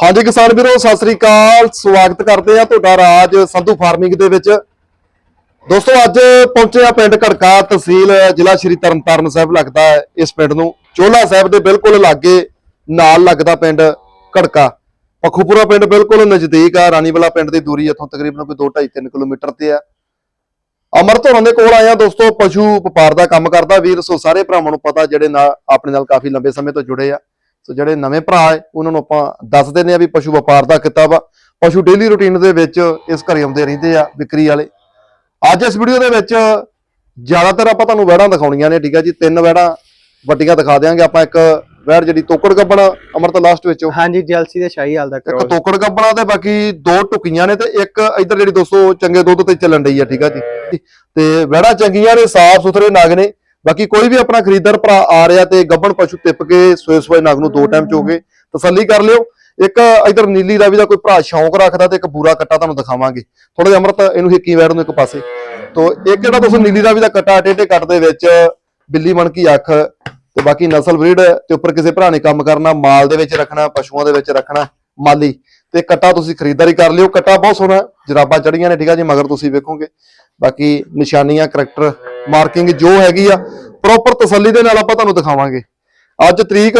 ਹਾਂਜੀ ਕਿਸਾਨ ਵੀਰੋ, ਸਤਿ ਸ੍ਰੀ ਅਕਾਲ। ਸਵਾਗਤ ਕਰਦੇ ਆ ਤੁਹਾਡਾ ਰਾਜ ਸੰਧੂ ਫਾਰਮਿੰਗ ਦੇ ਵਿੱਚ। ਦੋਸਤੋ, ਅੱਜ ਪਹੁੰਚੇ ਆ ਪਿੰਡ ਘੜਕਾ ਤਹਿਸੀਲ, ਜ਼ਿਲ੍ਹਾ ਸ਼੍ਰੀ ਤਰਨਤਾਰਨ ਸਾਹਿਬ ਲੱਗਦਾ ਹੈ, ਇਸ ਪਿੰਡ ਨੂੰ। ਚੋਲਾ ਸਾਹਿਬ ਦੇ ਬਿਲਕੁਲ ਲਾਗੇ ਨਾਲ ਲੱਗਦਾ ਪਿੰਡ ਘੜਕਾ। ਪਖੂਪੁਰਾ ਪਿੰਡ ਬਿਲਕੁਲ ਨਜ਼ਦੀਕ ਆ, ਰਾਣੀਵਾਲਾ ਪਿੰਡ ਦੀ ਦੂਰੀ ਇੱਥੋਂ ਤਕਰੀਬਨ ਕੋਈ 2 2.5 3 ਕਿਲੋਮੀਟਰ ਤੇ ਆ। ਅਮਰਤ ਹੋਰਾਂ ਦੇ ਕੋਲ ਆਇਆ ਦੋਸਤੋ, ਪਸ਼ੂ ਵਪਾਰ ਦਾ ਕੰਮ ਕਰਦਾ। ਵੀਰ, ਸੋ ਸਾਰੇ ਭਰਾਵਾਂ ਨੂੰ ਪਤਾ, ਜਿਹੜੇ ਨਾਲ ਆਪਣੇ ਨਾਲ ਕਾਫੀ ਲੰਬੇ ਸਮੇਂ ਤੋਂ ਜੁੜੇ ਆ। ਸੋ ਜਿਹੜੇ ਨਵੇਂ ਭਰਾ ਹੈ ਉਹਨਾਂ ਨੂੰ ਆਪਾਂ ਦੱਸ ਦਿੰਦੇ ਆ ਵੀ ਪਸ਼ੂ ਵਪਾਰ ਦਾ ਕਿੱਤਾ ਵਾ। ਪਸ਼ੂ ਡੇਲੀ ਰੁਟੀਨ ਦੇ ਵਿੱਚ ਇਸ ਘਰੇ ਆਉਂਦੇ ਰਹਿੰਦੇ ਆ ਵਿਕਰੀ ਵਾਲੇ। ਅੱਜ ਇਸ ਵੀਡੀਓ ਦੇ ਵਿੱਚ ਜ਼ਿਆਦਾਤਰ ਆਪਾਂ ਤੁਹਾਨੂੰ ਵੈੜਾਂ ਦਿਖਾਉਣੀਆਂ ਨੇ ਠੀਕ ਆ ਜੀ? ਤਿੰਨ ਵੈੜਾਂ ਵੱਡੀਆਂ ਦਿਖਾ ਦਿਆਂਗੇ ਆਪਾਂ। ਇੱਕ ਵੈੜ ਜਿਹੜੀ ਤੋਕੜ ਗੱਬਣ ਅਮਰਤ ਲਾਸਟ ਵਿੱਚੋਂ ਹਾਂਜੀ ਜਲਸੀ ਦੇ ਸ਼ਾਹੀ ਹਾਲ ਦਾ ਇੱਕ ਤੋਕੜ ਗੱਬਣਾ ਤੇ ਬਾਕੀ ਦੋ ਟੁਕੀਆਂ ਨੇ ਤੇ ਇੱਕ ਇਧਰ ਜਿਹੜੀ ਦੋਸਤੋ ਚੰਗੇ ਦੁੱਧ ਤੇ ਚੱਲਣ ਡਈ ਆ ਠੀਕ ਆ ਜੀ? ਤੇ ਵੈੜਾਂ ਚੰਗੀਆਂ ਨੇ ਸਾਫ਼ ਸੁਥਰੇ ਨਗ ਨੇ। ਬਾਕੀ ਕੋਈ ਵੀ ਆਪਣਾ ਖਰੀਦਦਾਰ ਭਰਾ ਆ ਰਿਹਾ ਤੇ ਗੱਬਣ ਪਸ਼ੂ ਟਿੱਪ ਕੇ ਸੋਏ ਸੋਏ ਨਗ ਨੂੰ ਦੋ ਟਾਈਮ ਚੋਗੇ ਤਸੱਲੀ ਕਰ ਲਿਓ। ਇੱਕ ਇਧਰ ਨੀਲੀ ਰਾਵੀ ਦਾ ਕੋਈ ਭਰਾ ਸ਼ੌਂਕ ਰੱਖਦਾ ਤੇ ਇੱਕ ਬੂਰਾ ਕੱਟਾ ਤੁਹਾਨੂੰ ਦਿਖਾਵਾਂਗੇ। ਥੋੜਾ ਜਿਹਾ ਅਮਰਤ ਇਹਨੂੰ ਹਿੱਕੀ ਵੈੜ ਨੂੰ ਇੱਕ ਪਾਸੇ। ਤੋਂ ਇੱਕ ਜਿਹੜਾ ਤੁਸੀਂ ਨੀਲੀ ਰਾਵੀ ਦਾ ਕੱਟਾ ਟੇਟੇ ਕੱਟ ਦੇ ਵਿੱਚ ਬਿੱਲੀ ਮਣਕੀ ਕੀ ਅੱਖ ਤੇ ਬਾਕੀ ਨਸਲ ਬਰੀਡ ਤੇ ਉੱਪਰ ਕਿਸੇ ਭਰਾ ਨੇ ਕੰਮ ਕਰਨਾ, ਮਾਲ ਦੇ ਵਿੱਚ ਰੱਖਣਾ, ਪਸ਼ੂਆਂ ਦੇ ਵਿੱਚ ਰੱਖਣਾ, ਮਾਲੀ। ਤੇ ਕੱਟਾ ਤੁਸੀਂ ਖਰੀਦਦਾਰੀ ਕਰ ਲਿਓ। ਕੱਟਾ ਬਹੁਤ ਸੋਹਣਾ ਜਰਾਬਾਂ ਚੜੀਆਂ ਨੇ ਠੀਕ ਆ ਜੀ ਮਗਰ ਤੁਸੀਂ ਵੇਖੋਗੇ। ਬਾਕੀ ਨਿਸ਼ਾਨੀਆਂ ਕਰੈਕਟਰ ਮਾਰਕਿੰਗ ਜੋ ਹੈਗੀ ਆ ਪ੍ਰੋਪਰ ਤਸੱਲੀ ਦੇ ਨਾਲ ਆਪਾਂ ਤੁਹਾਨੂੰ ਦਿਖਾਵਾਂਗੇ। ਅੱਜ ਤਰੀਕ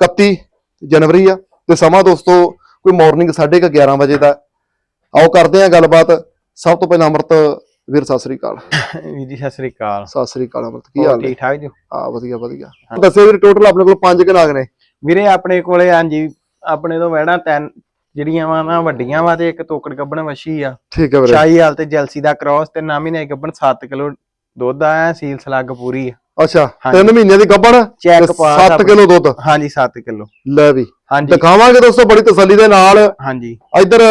31 ਜਨਵਰੀ ਆ ਤੇ ਸਮਾਂ ਦੋਸਤੋ ਕੋਈ ਮਾਰਨਿੰਗ 11:30 ਵਜੇ ਦਾ। ਆਓ ਕਰਦੇ ਆ ਗੱਲਬਾਤ। ਸਭ ਤੋਂ ਪਹਿਲਾਂ ਅਮਰਤ ਵੀਰ ਸਤਿ ਸ੍ਰੀ ਅਕਾਲ। ਵੀਰ ਜੀ ਸਤਿ ਸ੍ਰੀ ਅਕਾਲ। ਸਤਿ ਸ੍ਰੀ ਅਕਾਲ ਅਮਰਤ। ਕੀ ਹਾਲ ਠੀਕ ਠਾਕ ਜੀ? ਆ ਵਧੀਆ ਵਧੀਆ। ਦੱਸਿਓ ਵੀਰ ਟੋਟਲ ਆਪਣੇ ਕੋਲ ਪੰਜ ਕਨਾਗ ਨੇ। ਵੀਰੇ ਆਪਣੇ ਕੋਲੇ ਹਾਂਜੀ ਆਪਣੇ ਤੋਂ ਵਹਿਣਾ ਤਿੰਨ ਜਿਹੜੀਆਂ ਵਾ ਨਾ ਵੱਡੀਆਂ ਵਾ ਤੇ ਇੱਕ ਤੋਕੜ ਗੱਬਣ ਵਸ਼ੀ ਆ। ਠੀਕ ਹੈ ਵੀਰੇ। ਸ਼ਾਹੀ ਹਾਲ ਤੇ ਜਲਸੀ ਦਾ ਕ੍ਰਾਸ ਤੇ ਨਾ ਮਹੀਨੇ ਗੱਬਣ 7 ਕਿਲੋ ਦੁੱਧ ਆਇਆ ਸੀਲ ਸਲੱਗ ਪੂਰੀ ਆ। ਅੱਛਾ ਹਾਂਜੀ। 3 ਮਹੀਨਿਆਂ ਦੀ ਚੈੱਕ ਪਾ 7 ਕਿਲੋ ਦੁੱਧ। ਹਾਂਜੀ 7 ਕਿਲੋ। ਲੈ ਵੀ। ਹਾਂਜੀ। ਦਿਖਾਵਾਂਗੇ ਦੋਸਤੋ ਬੜੀ ਤਸੱਲੀ ਦੇ ਨਾਲ। ਹਾਂਜੀ। ਇੱਧਰ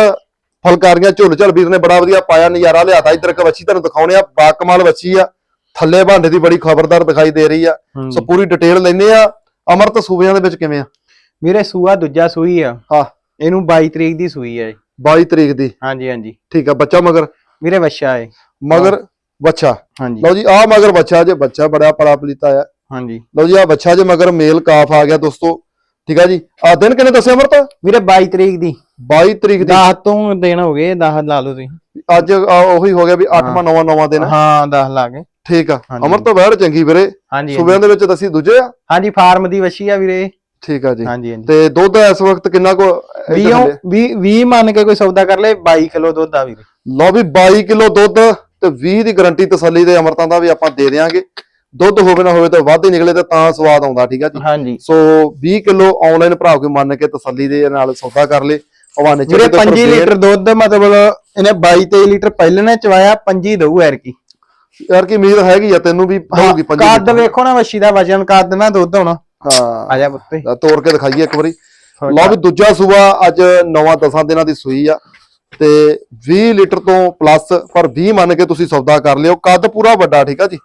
ਫਲਕਾਰੀਆਂ ਝੁੱਲ ਝਲ ਵੀਰ ਨੇ ਬੜਾ ਵਧੀਆ ਪਾਇਆ ਨਜ਼ਾਰਾ ਲਿਆਤਾ। ਇੱਧਰ ਇੱਕ ਵੱਛੀ ਤੁਹਾਨੂੰ ਦਿਖਾਉਣੇ ਆ ਬਾਕਮਾਲ ਵੱਛੀ ਆ। ਥੱਲੇ ਭਾਂਡੇ ਦੀ ਬੜੀ ਖਬਰਦਾਰ ਦਿਖਾਈ ਦੇ ਰਹੀ ਆ। ਸੋ ਪੂਰੀ ਡਿਟੇਲ ਲੈਨੇ ਆ। ਅਮਰਤ ਸੂਬਿਆਂ ਦੇ ਵਿੱਚ ਕਿਵੇਂ ਆ? ਵੀਰੇ ਸੂਆ ਦੂਜਾ ਸੂਈ ਆ। ਹਾਂ। ਇਹਨੂੰ 22 ਤਰੀਕ ਦੀ ਸੂਈ ਇਹ। 22 ਤਰੀਕ ਦੀ। ਹਾਂਜੀ ਹਾਂਜੀ। ਠੀਕ ਆ ਬੱਚਾ ਮਗਰ? ਵੀਰੇ ਵਛਾ ਹੈ ਮਗਰ ਬੱਚਾ? ਹਾਂਜੀ। ਲਓ ਜੀ ਆ ਮਗਰ ਬੱਚਾ ਜੇ ਬੱਚਾ ਬੜਾ ਪਲਾ ਪਲੀਤਾ ਆ। ਹਾਂਜੀ। ਲਓ ਜੀ ਆ ਬੱਚਾ ਜੇ ਮਗਰ ਮੇਲ ਕਾਫ ਆ ਗਿਆ ਦੋਸਤੋ। ਠੀਕ ਆ ਜੀ ਆ ਦਿਨ ਕਿੰਨੇ ਦੱਸਿਆ ਅਮਰਤ? ਵੀਰੇ 22 ਤਰੀਕ ਦੀ। 22 ਤਰੀਕ ਦੀ। 10 ਤੋਂ ਦਿਨ ਹੋ ਗਏ 10 ਲਾ ਲਓ ਤੁਸੀਂ। ਅੱਜ ਉਹੀ ਹੋ ਗਿਆ ਵੀ 8ਵਾਂ 9ਵਾਂ 9ਵਾਂ ਦਿਨ। ਹਾਂ 10 ਲਾ ਕੇ। ਠੀਕ ਆ ਹਾਂਜੀ। ਅਮਰ ਤੋਂ ਬਾਹਰ ਚੰਗੀ ਵੀਰੇ। ਸੂਬਿਆਂ ਦੇ ਵਿੱਚ ਦੱਸੀ ਦੂਜੇ ਆ। ਹਾਂਜੀ ਫਾਰਮ ਦੀ ਵਛੀ ਆ ਵੀਰੇ। ਠੀਕ ਆ ਜੀ। ਹਾਂਜੀ ਹਾਂਜੀ। ਤੇ ਦੁੱਧ ਇਸ ਵਕਤ ਕਿੰਨਾ ਕੋ 20 20 20 ਮੰਨ ਕੇ ਕੋਈ ਸੌਦਾ ਕਰ ਲੇ 22 ਕਿਲੋ ਦੁੱਧ ਆ ਵੀਰੇ। ਲਓ ਵੀ 22 ਕਿਲੋ ਦੁੱਧ ਤੇ 20 ਦੀ ਗਾਰੰਟੀ ਤਸੱਲੀ ਦੇ ਅਮਰਤਾਂ ਦਾ ਵੀ ਆਪਾਂ ਦੇ ਦੇਾਂਗੇ ਦੁੱਧ ਹੋਵੇ ਨਾ ਹੋਵੇ ਤਾਂ ਵੱਧ ਹੀ ਨਿਕਲੇ ਤੇ ਤਾਂ ਸਵਾਦ ਆਉਂਦਾ ਠੀਕ ਆ ਜੀ? ਹਾਂਜੀ। ਸੋ 20 ਕਿਲੋ ਆਨਲਾਈਨ ਭਰਾ ਕੋਈ ਮੰਨ ਕੇ ਤਸੱਲੀ ਦੇ ਨਾਲ ਸੌਦਾ ਕਰ ਲੇ। ਹਵਾਨੇ ਚ ਵੀਰੇ 5 ਲੀਟਰ ਦੁੱਧ ਮਤਲਬ ਇਹਨੇ 22 23 ਲੀਟਰ ਪਹਿਲਾਂ ਨੇ ਚਵਾਇਆ 5 ਦਊ ਐਰ ਕੀ ਯਾਰ ਕੀ ਉਮੀਦ ਹੈਗੀ ਆ ਤੈਨੂੰ ਵੀ ਹੋਊਗੀ ਪੰਜੀ ਕੱਦ ਵੇਖੋ ਨਾ ਵਛੀ ਦਾ ਵਜਨ ਕੱਦ ਨਾ ਦੁੱਧ ਹੋਣਾ। ਹਾਂ। ਆ ਜਾ ਪੁੱਤੇ ਤੋੜ ਕੇ ਦਿਖਾਈਏ ਇੱਕ ਵਾਰੀ। ਲਓ ਵੀ ਦੂਜਾ ਸੂਆ ਅੱਜ 9-10 ਦਿਨਾਂ ਦੀ ਸੂਈ ਆ ਤੇ 20 ਲੀਟਰ ਤੋਂ ਪਲੱਸ ਪਰ 20 ਮੰਨ ਕੇ ਤੁਸੀਂ ਸੌਦਾ ਕਰ ਲਿਓ। ਕੱਦ ਪੂਰਾ ਵੱਡਾ ਠੀਕ ਆ ਜੀ?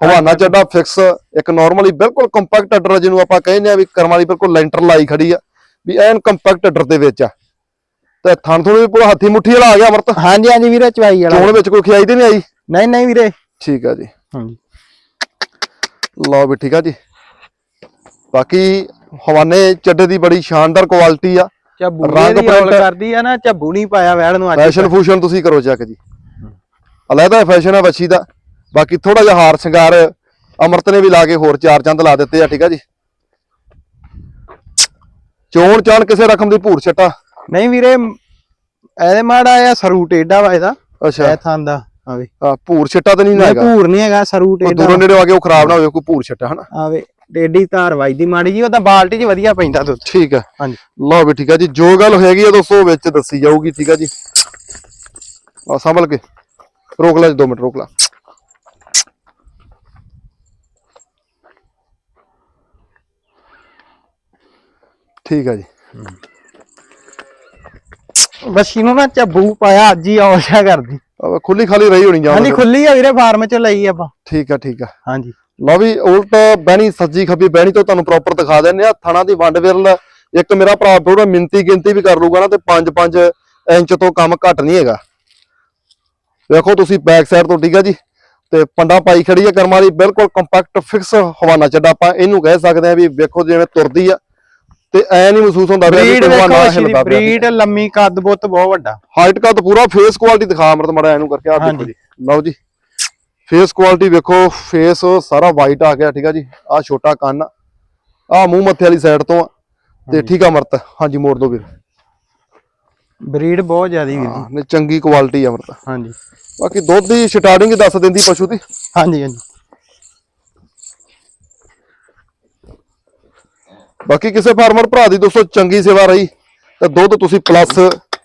ਹਵਾਨਾ ਚੱਡਾ ਫਿਕਸ ਇੱਕ ਨਾਰਮਲੀ ਬਿਲਕੁਲ ਕੰਪੈਕਟ ਅਡਰ ਜਿਹਨੂੰ ਆਪਾਂ ਕਹਿੰਦੇ ਆ ਵੀ ਕਰਮ ਵਾਲੀ ਬਿਲਕੁਲ ਲੈਂਟਰ ਲਾਈ ਖੜੀ ਆ ਵੀ ਐਨ ਕੰਪੈਕਟ ਅਡਰ ਦੇ ਵਿੱਚ ਆ। ਤੇ ਥਣ ਥੋੜੀ ਵੀ ਪੂਰਾ ਹੱਥੀ ਮੁੱਠੀ ਵਾਲਾ ਆ ਗਿਆ ਅਮਰਤ। ਹਾਂਜੀ ਹਾਂਜੀ ਵੀਰੇ ਚਵਾਈ ਵਾਲਾ। ਚੋਣ ਵਿੱਚ ਕੋਈ ਖਿਆਈ ਤੇ ਨਹੀਂ ਆਈ? ਨਹੀਂ ਨਹੀਂ ਵੀਰੇ। ਠੀਕ ਆ ਜੀ। ਹਾਂਜੀ। ਲਓ ਵੀ ਠੀਕ ਆ ਜੀ। ਬਾਕੀ ਹਵਾਨੇ ਚੱਡੇ ਦੀ ਬੜੀ ਸ਼ਾਨਦਾਰ ਕੁਆਲਿਟੀ ਆ। ਰੰਗ ਦੀ ਕਰਦੀ ਆ ਨਾ ਝੱਬੂ ਨਹੀਂ ਪਾਇਆ ਵੈੜ ਨੂੰ ਅੱਜ ਫੈਸ਼ਨ ਫੂਸ਼ਨ ਤੁਸੀਂ ਕਰੋ ਚੈੱਕ ਜੀ। ਅਲੱਗਾ ਫੈਸ਼ਨ ਆ ਵੱਛੀ ਦਾ ਬਾਕੀ ਥੋੜਾ ਜਿਹਾ ਹਾਰ ਸ਼ਿੰਗਾਰ ਅਮਰਤ ਨੇ ਵੀ ਲਾ ਕੇ ਹੋਰ ਚਾਰ ਚੰਦ ਲਾ ਦਿੱਤੇ ਆ ਠੀਕ ਆ ਜੀ। ਚੋਣ ਚਾਣ ਕਿਸੇ ਰਕਮ ਦੀ ਭੂਰ ਛੱਟਾ। ਨਹੀਂ ਵੀਰੇ ਇਹਦੇ ਮਾੜਾ ਆ ਸਰੂ ਟੇਡਾ ਵਾ ਇਹਦਾ। ਅੱਛਾ। ਇਹ ਥਾਂ ਦਾ ਆਵੇ ਆ, ਭੂਰ ਛੱਟਾ ਤਾਂ ਨਹੀਂ ਨਾ ਹੈਗਾ। ਭੂਰ ਨਹੀਂ ਹੈਗਾ ਸਰੂ ਟੇਡਾ ਦੂਰੋਂ ਨੇੜੇ ਆ ਕੇ ਉਹ ਖਰਾਬ ਨਾ ਹੋਵੇ ਕੋਈ ਭੂਰ ਛੱਟਾ ਹਨਾ? ਆਵੇ ਟੇਡੀ ਧਾਰ ਵੱਜਦੀ ਮਾੜੀ ਜੀ ਉਹਦਾ ਬਾਲਟੀ 'ਚ ਵਧੀਆ ਪੈਂਦਾ ਦੁੱਧ। ਠੀਕ ਆ। ਹਾਂਜੀ। ਲਓ ਵੀ ਠੀਕ ਆ ਜੀ ਜੋ ਗੱਲ ਹੈਗੀ ਆ ਦੋਸਤੋ ਵਿੱਚ ਦੱਸੀ ਜਾਊਗੀ ਠੀਕ ਆ ਜੀ। ਆ ਸੰਭਲ ਕੇ ਰੋਕ ਲੈ 2 ਮਿੰਟ ਰੋਕ ਲੈ। ਠੀਕ ਆ ਜੀ। ਬੱਸੀ ਨੂੰ ਨਾ ਝੱਬੂ ਪਾਇਆ ਅੱਜ ਹੀ ਆਉਸ਼ਾ ਕਰਦੀ। ਖੁੱਲੀ ਖਾਲੀ ਰਹੀ ਹੋਣੀ ਹਾਂਜੀ ਜਾਨ ਖੁੱਲੀ ਆ ਵੀਰੇ ਫਾਰਮ 'ਚ ਲਈ ਆਪਾਂ। ਠੀਕ ਆ ਠੀਕ ਆ। ਹਾਂਜੀ। ਲਓ ਵੀ ਉਲਟ ਬਹਿਣੀ ਸੱਜੀ ਖੱਬੀ ਬਹਿਣੀ ਤੋਂ ਤੁਹਾਨੂੰ ਪ੍ਰੋਪਰ ਦਿਖਾ ਦਿੰਨੇ ਆ ਥਣਾ ਦੀ ਵੰਡ ਵਿਰਲ ਇੱਕ ਮੇਰਾ ਭਰਾ ਥੋੜਾ ਮਿੰਤੀ ਗਿਣਤੀ ਵੀ ਕਰ ਲੂਗਾ ਨਾ ਤੇ 5-5 ਇੰਚ ਤੋਂ ਕੰਮ ਘੱਟ ਨਹੀਂ ਹੈਗਾ। ਵੇਖੋ ਤੁਸੀਂ ਬੈਕ ਸਾਈਡ ਤੋਂ ਠੀਕ ਆ ਜੀ? ਤੇ ਪੰਡਾ ਪਾਈ ਖੜੀ ਆ ਕਰਮਾਂ ਦੀ ਬਿਲਕੁਲ ਕੰਪੈਕਟ ਫਿਕਸ ਹਵਾਨਾ ਚੱਡਾ ਆਪਾਂ ਇਹਨੂੰ ਕਹਿ ਸਕਦੇ ਆ ਵੀ ਵੇਖੋ ਜਿਵੇਂ ਤੁਰਦੀ ਆ ਤੇ ਐ ਨਹੀਂ ਮਹਿਸੂਸ ਹੁੰਦਾ ਵੀ ਹਵਾਨਾ ਹਿਲਦਾ ਪਿਆ ਬਰੀਡ ਲੰਮੀ ਕੱਦ ਬੁੱਤ ਬਹੁਤ ਵੱਡਾ। ਹਾਈਟ ਕਾ ਤਾਂ ਪੂਰਾ ਫੇਸ ਕੁਆਲਿਟੀ ਦਿਖਾ ਅਮਰਤ ਮੜਾ ਇਹਨੂੰ ਕਰਕੇ ਆ ਦੇਖੋ। ਜੀ। ਲਓ ਜੀ। ਫੇਸ ਕੁਆਲਿਟੀ ਵੇਖੋ ਫੇਸ ਸਾਰਾ ਵਾਈਟ ਆ ਗਿਆ ਠੀਕ ਆ ਜੀ। ਆ ਛੋਟਾ ਕੰਨ ਆ। ਮੂੰਹ ਮੱਥੇ ਵਾਲੀ ਸਾਈਡ ਤੋਂ ਆ। ਤੇ ਠੀਕ ਆ ਅਮਰਤ। ਹਾਂਜੀ ਮੋੜ ਦੋ ਵੀਰ। ਬਰੀਡ ਬਹੁਤ ਜ਼ਿਆਦੀ ਵੀਰ ਹਾਂ ਨਹੀਂ ਚੰਗੀ ਕੁਆਲਿਟੀ ਆ ਅਮਰਤ। ਹਾਂਜੀ। ਬਾਕੀ ਦੁੱਧ ਦੀ ਸਟਾਰਟਿੰਗ ਦੱਸ ਦਿੰਦੀ ਪਸ਼ੂ ਦੀ। ਹਾਂਜੀ ਹਾਂਜੀ। ਬਾਕੀ ਕਿਸੇ ਫਾਰਮਰ ਭਰਾ ਦੀ ਦੋਸਤੋ ਚੰਗੀ ਸੇਵਾ ਰਹੀ ਤਾਂ ਦੁੱਧ ਤੁਸੀਂ ਪਲੱਸ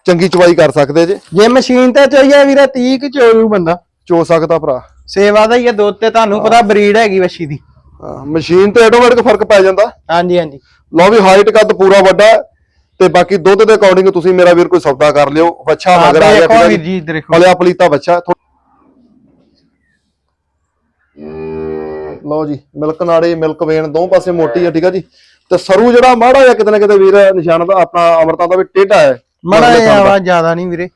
ਚੰਗੀ ਚਵਾਈ ਕਰ ਸਕਦੇ ਜੇ। ਜੇ ਮਸ਼ੀਨ ਤੇ ਚਾਹੀਏ ਵੀਰੇ 30 ਕਿ ਚੋਰੂ ਬੰਦਾ। ਚੋ ਸਕਦਾ ਭਰਾ। ਸੇਵਾ ਦਾ ਹੀ ਹੈ ਦੁੱਧ ਤੇ ਤੁਹਾਨੂੰ ਪਤਾ ਬਰੀਡ ਹੈਗੀ ਵਸ਼ੀ ਦੀ। ਹਾਂ, ਮਸ਼ੀਨ ਤੇ ਆਟੋਮੈਟਿਕ ਫ਼ਰਕ ਪੈ ਜਾਂਦਾ। ਹਾਂਜੀ ਹਾਂਜੀ। ਲਓ ਵੀ ਹਾਈਟ ਕੱਦ ਪੂਰਾ ਵੱਡਾ ਹੈ, ਤੇ ਬਾਕੀ ਦੁੱਧ ਦੇ ਅਕੋਰਡਿੰਗ ਤੁਸੀਂ ਮੇਰਾ ਵੀਰ ਕੋਈ ਸੌਦਾ ਕਰ ਲਿਓ ਬੱਚਾ ਮਗਰ ਆ ਗਿਆ ਦੇਖੋ ਠੀਕ ਹੈ ਵੀਰ ਜੀ ਜੀ ਇੱਧਰ ਦੇਖੋ। ਪਲਿਆ ਪਲੀਤਾ ਬੱਚਾ ਥੋ- ਲਓ ਜੀ ਮਿਲਕ ਨਾੜੀ ਮਿਲਕ ਵੇਨ ਦੋ ਪਾਸੇ ਮੋਟੀ ਹੈ ਠੀਕ ਹੈ ਜੀ। ਤੇ ਸਰੂ ਜਿਹੜਾ ਮਾੜਾ ਜਿਹਾ ਕਿਤੇ ਨਾ ਕਿਤੇ ਵੀਰ ਨਿਸ਼ਾਨ ਦਾ ਆਪਣਾ ਅਮਰਤਾ ਦਾ ਵੀ ਟੇਢਾ ਹੈ। ਮੜਾ। ਆਵਾ ਜ਼ਿਆਦਾ ਨਹੀਂ ਵੀਰੇ।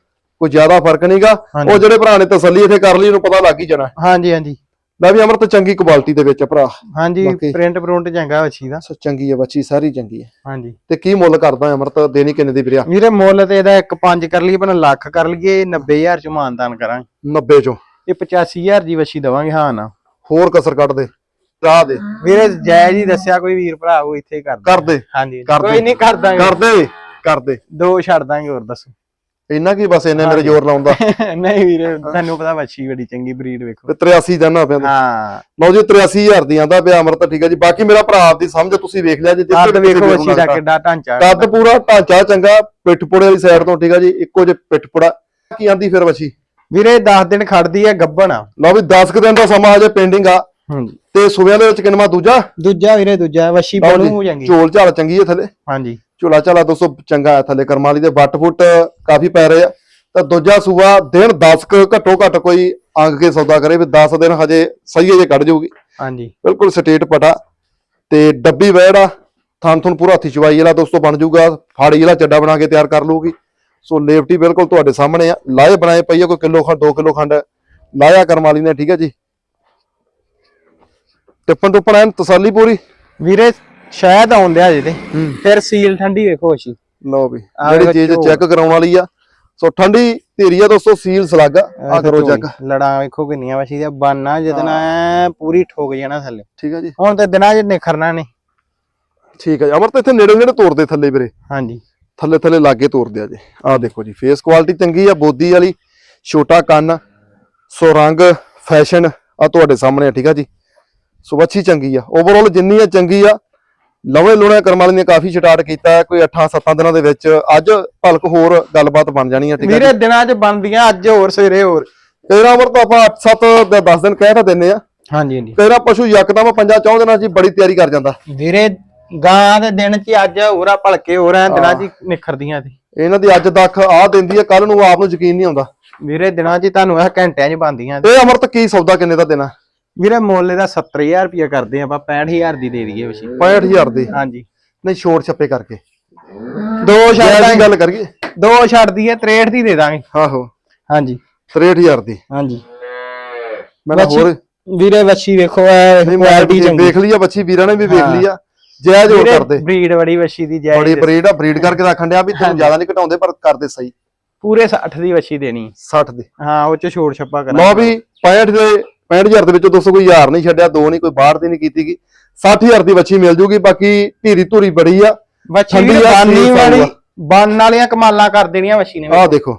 ਕੋਈ ਜ਼ਿਆਦਾ ਫ਼ਰਕ ਨਹੀਂਗਾ। ਹਾਂਜੀ। ਉਹ ਜਿਹੜੇ ਭਰਾ ਨੇ ਤਸੱਲੀ ਇੱਥੇ ਕਰ ਲਈ ਉਹਨੂੰ ਪਤਾ ਲੱਗ ਹੀ ਜਾਣਾ। ਹਾਂਜੀ ਹਾਂਜੀ। ਲੈ ਵੀ ਅਮਰਤ ਚੰਗੀ ਕੁਆਲਿਟੀ ਦੇ ਵਿੱਚ ਭਰਾ। ਹਾਂਜੀ ਪ੍ਰਿੰਟ ਪ੍ਰਿੰਟ ਚੰਗਾ ਵਸ਼ੀ ਦਾ। ਸੋ ਚੰਗੀ ਹੈ ਬੱਚੀ ਸਾਰੀ ਚੰਗੀ ਹੈ ਹਾਂਜੀ। ਤੇ ਕੀ ਮੁੱਲ ਕਰਦਾ ਅਮਰਤ? ਦੇਣੀ ਕਿੰਨੇ ਦੀ ਵੀਰਿਆ? ਵੀਰੇ ਮੁੱਲ ਤੇ ਇਹਦਾ 1.5 ਕਰ ਲਈਏ ਪਰ ਲੱਖ ਕਰ ਲਈਏ 90000 ਚ ਮਾਨਦਾਨ ਕਰਾਂਗੇ। 90 ਚੋਂ। ਇਹ 85000 ਦੀ ਵਸ਼ੀ ਦਵਾਂਗੇ ਹਾਂ ਨਾ। ਹੋਰ ਕਸਰ ਕੱਢ ਦੇ ਰਾਹ ਦੇ। ਵੀਰੇ ਜਾਇਜ਼ ਹੀ ਦੱਸਿਆ ਕੋਈ ਵੀਰ ਭਰਾ ਉਹ ਇੱਥੇ ਕਰਦਾ ਕਰ ਦੇ। ਹਾਂਜੀ। ਕਰ ਦੇ। ਕੋਈ ਨਹੀਂ ਕਰ ਦਾਂਗੇ। ਕਰ ਦੇ ਕਰ ਦੇ। ਦੋ ਛੱਡ ਦਾਂਗੇ ਹੋਰ ਦੱਸੋ। ਇੰਨਾ ਕੀ ਬਸ ਇਹਨੇ ਮੇਰੇ ਜ਼ੋਰ ਲਾਉਂਦਾ ਨਹੀਂ ਵੀਰੇ ਤੁਹਾਨੂੰ ਪਤਾ ਵੱਛੀ ਬੜੀ ਚੰਗੀ ਬਰੀਡ ਵੇਖੋ। ਤੇ 83 ਜਾਨਾ ਪਿਆ ਹਾਂ। ਲਓ ਜੀ 83000 ਦੀ ਆਂਦਾ ਪਿਆ ਅਮਰਤ ਠੀਕ ਹੈ ਜੀ। ਬਾਕੀ ਮੇਰਾ ਭਰਾ ਆਪ ਦੀ ਸਮਝ ਤੁਸੀਂ ਵੇਖ ਲਿਆ ਜੀ ਵੀ ਵੇਖੋ ਵੱਛੀ ਦਾ। ਕਿੱਡਾ ਢਾਂਚਾ ਕੱਦ ਪੂਰਾ ਢਾਂਚਾ ਚੰਗਾ ਪਿੱਠ ਪੁੜੇ ਵਾਲੀ ਸਾਈਡ ਤੋਂ ਠੀਕ ਹੈ ਜੀ। ਇੱਕੋ ਜੇ ਪਿੱਠ ਪੁੜਾ ਕੀ ਆਂਦੀ ਫਿਰ ਵਛੀ? ਵੀਰੇ 10 ਦਿਨ ਖੜਦੀ ਹੈ ਗੱਬਣ। ਆ ਲਓ ਵੀ 10 ਕੁ ਦਿਨ ਦਾ ਸਮਾਂ ਹਜੇ ਪੈਂਡਿੰਗ ਆ। ਹਾਂਜੀ। ਤੇ ਸੁਬਿਆਂ ਦੇ ਵਿੱਚ ਕਿੰਨਾ ਦੂਜਾ? ਦੂਜਾ ਵੀਰੇ ਦੂਜਾ। ਵੱਛੀ ਜੀ, ਹੋ ਜਾਂਗੀ ਝੋਲ ਝਾਲ ਚੰਗੀ ਹੈ ਥੱਲੇ। ਹਾਂਜੀ। ਝੋਲਾ ਝਾਲਾ ਦੋਸਤੋ ਚੰਗਾ ਹੈ ਥੱਲੇ ਕਰਮਾਲੀ ਦੇ ਵੱਟ ਫੁੱਟ ਕਾਫੀ ਪੈ ਰਹੇ ਆ। ਤਾਂ ਦੂਜਾ ਸੂਆ ਦਿਨ 10 ਕੁ ਘੱਟੋ ਘੱਟ ਕੋਈ ਅੰਗ ਕੇ ਸੌਦਾ ਕਰੇ ਵੀ 10 ਦਿਨ ਹਜੇ ਸਹੀ ਜੇ ਕੱਢ ਜਾਊਗੀ। ਹਾਂਜੀ। ਬਿਲਕੁਲ ਸਟੇਟ ਪਟਾ। ਤੇ ਡੱਬੀ ਵੈੜਾ ਥਣ ਥਣ ਪੂਰਾ ਹੱਥੀ ਚਵਾਈ ਵਾਲਾ ਦੋਸਤੋ ਬਣ ਜਾਊਗਾ ਫਾੜੀ ਵਾਲਾ ਚੱਡਾ ਬਣਾ ਕੇ ਤਿਆਰ ਕਰ ਲਊਗੀ। ਸੋ ਲੇਵਟੀ ਬਿਲਕੁਲ ਤੁਹਾਡੇ ਸਾਹਮਣੇ ਆ। ਲਾਏ ਬਣਾਏ ਪਈ ਆ ਕੋਈ ਕਿਲੋ ਖੰਡ 2 ਕਿਲੋ ਖੰਡ। ਲਾਇਆ ਕਰਮਾਲੀ ਨੇ ਠੀਕ ਹੈ ਜੀ। ਟਿੱਪਣ ਟੁੱਪਣ ਐਨ ਤਸੱਲੀ ਪੂਰੀ? ਵੀਰੇ ਸ਼ਾਇਦ ਆਉਂਦੇ ਆ ਜਿਹਦੇ ਫਿਰ ਸੀਲ ਠੰਡੀ ਵੇਖੋ ਵੱਛੀ ਲਓ ਵੀ ਜਿਹੜੀ ਚੀਜ਼ ਚੈੱਕ ਕਰਾਉਣ ਵਾਲੀ ਆ। ਸੋ ਠੰਡੀ ਧੀਰੀ ਆ ਦੋਸਤੋ ਸੀਲ ਸਲਾਗਾ ਆ। ਕਰੋ ਚੈੱਕ ਲੜਾਂ ਵੇਖੋ ਕਿੰਨੀਆਂ ਵੱਛੀ ਦਾ ਬਾਨਾ ਜਦਨਾ ਐਂ ਪੂਰੀ ਠੋਕ ਜਾਣਾ ਥੱਲੇ। ਠੀਕ ਆ ਜੀ। ਹੁਣ ਤੇ ਦਿਨਾਂ 'ਚ ਨਿਖਰਨਾ ਨੇ। ਠੀਕ ਆ ਜੀ। ਅਮਰ ਤਾਂ ਇੱਥੇ ਨੇੜੇ ਨੇੜੇ ਤੋੜਦੇ ਥੱਲੇ ਵੀਰੇ। ਹਾਂਜੀ। ਥੱਲੇ ਥੱਲੇ ਲਾਗੇ ਤੋਰਦੇ ਆ ਜੀ। ਆਹ ਦੇਖੋ ਜੀ ਫੇਸ ਕੁਆਲਿਟੀ ਚੰਗੀ ਆ ਬੋਦੀ ਵਾਲੀ ਛੋਟਾ ਕੰਨ ਸੋ ਰੰਗ ਫੈਸ਼ਨ ਆ ਤੁਹਾਡੇ ਸਾਹਮਣੇ ਆ ਠੀਕ ਆ ਜੀ। ਸੋ ਅੱਛੀ ਚੰਗੀ ਆ। ਓਵਰਆਲ ਜਿੰਨੀ ਆ ਚੰਗੀ ਆ ਲਵੇ ਲੁਣੇ ਕਰਮ ਵਾਲੀ ਨੇ ਕਾਫੀ ਸਟਾਰਟ ਕੀਤਾ ਹੈ, ਕੋਈ 8-7 ਦਿਨਾਂ ਦੇ ਵਿੱਚ ਅੱਜ ਭਲਕ ਹੋਰ ਗੱਲਬਾਤ ਬਣ ਜਾਣੀ ਆ ਠੀਕ ਜੀ ਵੀਰੇ ਦਿਨਾਂ 'ਚ ਬਣਦੀਆਂ ਅੱਜ ਹੋਰ ਸਵੇਰੇ ਹੋਰ। ਤੇਰਾ ਉਮਰ ਤਾਂ ਆਪਾਂ 8-7 ਦੇ 10 ਦਿਨ ਕਹਿ ਤਾਂ ਦਿੰਨੇ ਆ। ਹਾਂਜੀ ਹਾਂਜੀ। ਤੇਰਾ ਪਸ਼ੂ ਯਕਦਮ ਪੰਜਾਂ ਚੌਂ ਦਿਨਾਂ 'ਚ ਹੀ ਬੜੀ ਤਿਆਰੀ ਕਰ ਜਾਂਦਾ। ਵੀਰੇ ਗਾਂ ਦੇ ਦਿਨ 'ਚ ਹੀ ਅੱਜ ਹੋਰਾ ਭਲਕੇ ਹੋ ਰਹੇ ਦਿਨਾਂ 'ਚ ਹੀ ਨਿਖਰਦੀਆਂ ਤੇ ਇਹਨਾਂ ਦੀ ਅੱਜ ਤੱਕ ਆ ਦਿੰਦੀ ਆ ਕੱਲ ਨੂੰ ਆਪ ਨੂੰ ਯਕੀਨ ਨਹੀਂ ਆਉਂਦਾ। ਵੀਰੇ ਦਿਨਾਂ 'ਚ ਹੀ ਤੁਹਾਨੂੰ ਇਹ ਘੰਟਿਆਂ 'ਚ ਬਣਦੀਆਂ। ਇਹ ਅਮਰਤ ਕੀ ਸੌਦਾ ਕਿੰਨੇ ਦਾ ਦੇਣਾ? ਵੀਰੇ ਮੁੱਲ ਇਹਦਾ 70000 ਰੁਪਇਆ ਕਰਦੇ ਆਪਾਂ 65000 ਦੀ ਦੇ ਦਈਏ ਵਸ਼ੀ 65000 ਦੀ? ਹਾਂਜੀ। ਨਹੀਂ ਛੋਟ ਛੱਪੇ ਕਰਕੇ। ਦੋ ਛੱਡ ਦੀ ਗੱਲ ਕਰੀਏ। ਦੋ ਛੱਡ ਦਈਏ 63 ਦੀ ਦੇ ਦਾਂਗੇ। ਆਹੋ। ਹਾਂਜੀ। 63000 ਦੀ। ਹਾਂਜੀ। ਮੈਂ ਹੋਰ ਵੀਰੇ ਵੱਛੀ ਵੇਖੋ ਐ ਕੁਆਲਿਟੀ ਚੰਗੀ। ਵੇਖ ਲਈ ਆ ਬੱਚੀ ਵੀਰਾਂ ਨੇ ਵੀ ਵੇਖ ਲਈ ਆ। ਜੈ ਜੋ ਕਰਦੇ। ਬਰੀਡ ਬੜੀ ਵੱਛੀ ਦੀ ਜੈ ਬੜੀ ਬਰੀਡ ਆ ਬਰੀਡ ਕਰਕੇ ਰੱਖਣ ਡਿਆ ਵੀ ਤੈਨੂੰ ਜ਼ਿਆਦਾ ਨਹੀਂ ਘਟਾਉਂਦੇ ਪਰ ਕਰਦੇ ਸਹੀ। ਪੂਰੇ 60 ਦੀ ਵੱਛੀ ਦੇਣੀ। 60 ਦੀ। ਹਾਂ ਉਹ ਚ ਛੋੜ ਛੱਪਾ ਕਰਾਂ ਲਓ ਵੀ 65 ਦੇ 65000 ਦੇ ਵਿੱਚੋਂ ਦੋਸਤੋ ਕੋਈ ਹਜ਼ਾਰ ਨਹੀਂ ਛੱਡਿਆ ਦੋ ਨਹੀਂ ਕੋਈ ਬਾਹਰ ਦੀ ਨਹੀਂ ਕੀਤੀ ਗੀ 60000 ਦੀ ਬੱਚੀ ਮਿਲ ਜੂਗੀ ਬਾਕੀ ਧੀਰੀ ਧੂਰੀ ਬੜੀ ਆ। ਵੱਛੀ ਵੀ ਆ, ਬਾਨੀ ਵਾਲੀ ਬੰਨ ਵਾਲੀਆਂ ਕਮਾਲਾਂ ਕਰ ਦੇਣੀਆਂ ਵੱਛੀ ਨੇ। ਆਹ ਦੇਖੋ।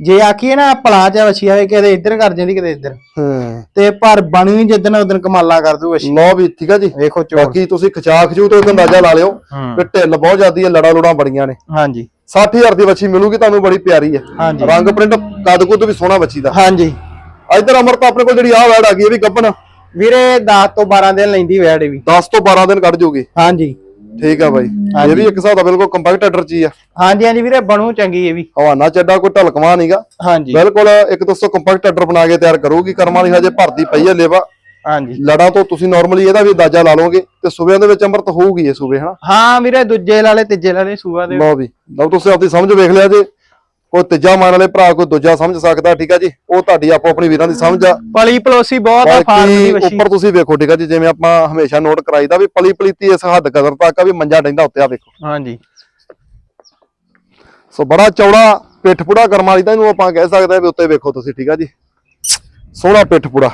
ਜੇ ਆਖੀਏ ਨਾ ਪਲਾ ਚ ਵੱਛੀ ਆਵੇ ਕਿਤੇ ਇੱਧਰ ਕਰ ਜਾਂਦੀ ਕਿਤੇ ਇੱਧਰ। ਹਾਂ। ਤੇ ਪਰ ਬਣੀ ਜਿੱਦਣ ਉਦੋਂ ਕਮਾਲਾਂ ਕਰ ਦੂ ਵੱਛੀ। ਲਓ ਵੀ ਠੀਕ ਆ ਜੀ। ਵੇਖੋ ਚੋਰ। ਬਾਕੀ ਤੁਸੀਂ ਖਚਾ ਖਚੂ ਤੋਂ ਅੰਦਾਜ਼ਾ ਲਾ ਲਿਓ ਕਿ ਢਿੱਲ ਬਹੁਤ ਜ਼ਿਆਦੀ ਹੈ ਲੜਾ ਲੁੜਾ ਬੜੀਆਂ ਨੇ। ਹਾਂਜੀ। 60000 ਦੀ ਬੱਚੀ ਮਿਲੂਗੀ ਤੁਹਾਨੂੰ ਬੜੀ ਪਿਆਰੀ ਹੈ ਹਾਂਜੀ। ਰੰਗ ਪ੍ਰਿੰਟ ਕੱਦ ਕੁੱਦ ਵੀ ਸੋਹਣਾ ਬੱਚੀ ਦਾ। ਹਾਂਜੀ। ਇੱਧਰ ਅਮਰਤ ਆਪਣੇ ਕੋਲ ਜਿਹੜੀ ਆਹ ਵੈੜ ਆ ਗਈ ਇਹ ਵੀ ਗੱਬਨ ਵੀਰੇ 10 ਤੋਂ 12 ਦਿਨ ਲੈਂਦੀ ਵੈੜ ਵੀ। 10 ਤੋਂ 12 ਦਿਨ ਕੱਢ ਜੂਗੀ। ਹਾਂਜੀ। ਠੀਕ ਆ ਬਾਈ। ਇਹ ਵੀ ਇੱਕ ਹਿਸਾਬ ਦਾ ਬਿਲਕੁਲ ਕੰਪੈਕਟ ਆਰਡਰ ਚ ਹੀ ਆ। ਹਾਂਜੀ ਹਾਂਜੀ ਵੀਰੇ ਬਣੂ ਚੰਗੀ ਇਹ ਵੀ। ਹਵਾਨਾ ਚੱਡਾ ਕੋਈ ਢਲਕਵਾ ਨਹੀਂਗਾ ਹਾਂਜੀ। ਬਿਲਕੁਲ ਇੱਕ ਦੋਸਤੋ ਕੰਪੈਕਟ ਆਰਡਰ ਬਣਾ ਕੇ ਤਿਆਰ ਕਰੂਗੀ। ਕਰਮਾਂ ਦੀ ਹਜੇ ਭਰਦੀ ਪਈ ਹੈ ਲੇਵਾ। ਹਾਂਜੀ। ਲੜਾਂ ਤੋਂ ਤੁਸੀਂ ਨਾਰਮਲੀ ਇਹਦਾ ਵੀ ਅੰਦਾਜ਼ਾ ਲਾ ਲਓਗੇ ਤੇ ਸੂਬਿਆਂ ਦੇ ਵਿੱਚ ਅੰਮ੍ਰਿਤ ਹੋਊਗੀ ਇਹ ਸੂਬੇ ਹਨਾ? ਹਾਂ ਵੀਰੇ ਦੂਜੇ ਲਾਲੇ ਤੀਜੇ ਲਾਲੇ ਸੂਆ ਦੇ ਲਓ ਵੀ। ਲਓ ਤੁਸੀਂ ਆਪਦੀ ਸਮਝ ਵੇਖ ਲਿਆ ਜੇ। ਕੋਈ ਤੀਜਾ ਮਨ ਵਾਲੇ ਭਰਾ ਕੋਈ ਦੂਜਾ ਸਮਝ ਸਕਦਾ ਠੀਕ ਆ ਜੀ? ਉਹ ਤੁਹਾਡੀ ਆਪੋ ਆਪਣੀ ਵੀਰਾਂ ਦੀ ਸਮਝ ਆ। ਪਲੀ ਪਲੋਸੀ ਬਹੁਤ ਆ ਫਾਰਮ ਦੀ ਵਸ਼ੀ ਉੱਪਰ ਤੁਸੀਂ ਵੇਖੋ ਠੀਕ ਆ ਜੀ ਜਿਵੇਂ ਆਪਾਂ ਹਮੇਸ਼ਾ ਨੋਟ ਕਰਾਈਦਾ ਵੀ ਪਲੀ ਪਲੀਤੀ ਇਸ ਹੱਦ ਕਦਰ ਤੱਕ ਆ ਵੀ ਮੰਜਾ ਡੈਂਦਾ ਉੱਤੇ ਆ ਵੇਖੋ। ਹਾਂਜੀ। ਸੋ ਬੜਾ ਚੌੜਾ ਪਿੱਠ ਪੁੜਾ ਕਰਮ ਵਾਲੀ ਤਾਂ ਇਹਨੂੰ ਆਪਾਂ ਕਹਿ ਸਕਦੇ ਆ ਵੀ ਉੱਤੇ ਵੇਖੋ ਤੁਸੀਂ ਠੀਕ ਆ ਜੀ। ਸੋਹਣਾ ਪਿੱਠ ਪੁੜਾ।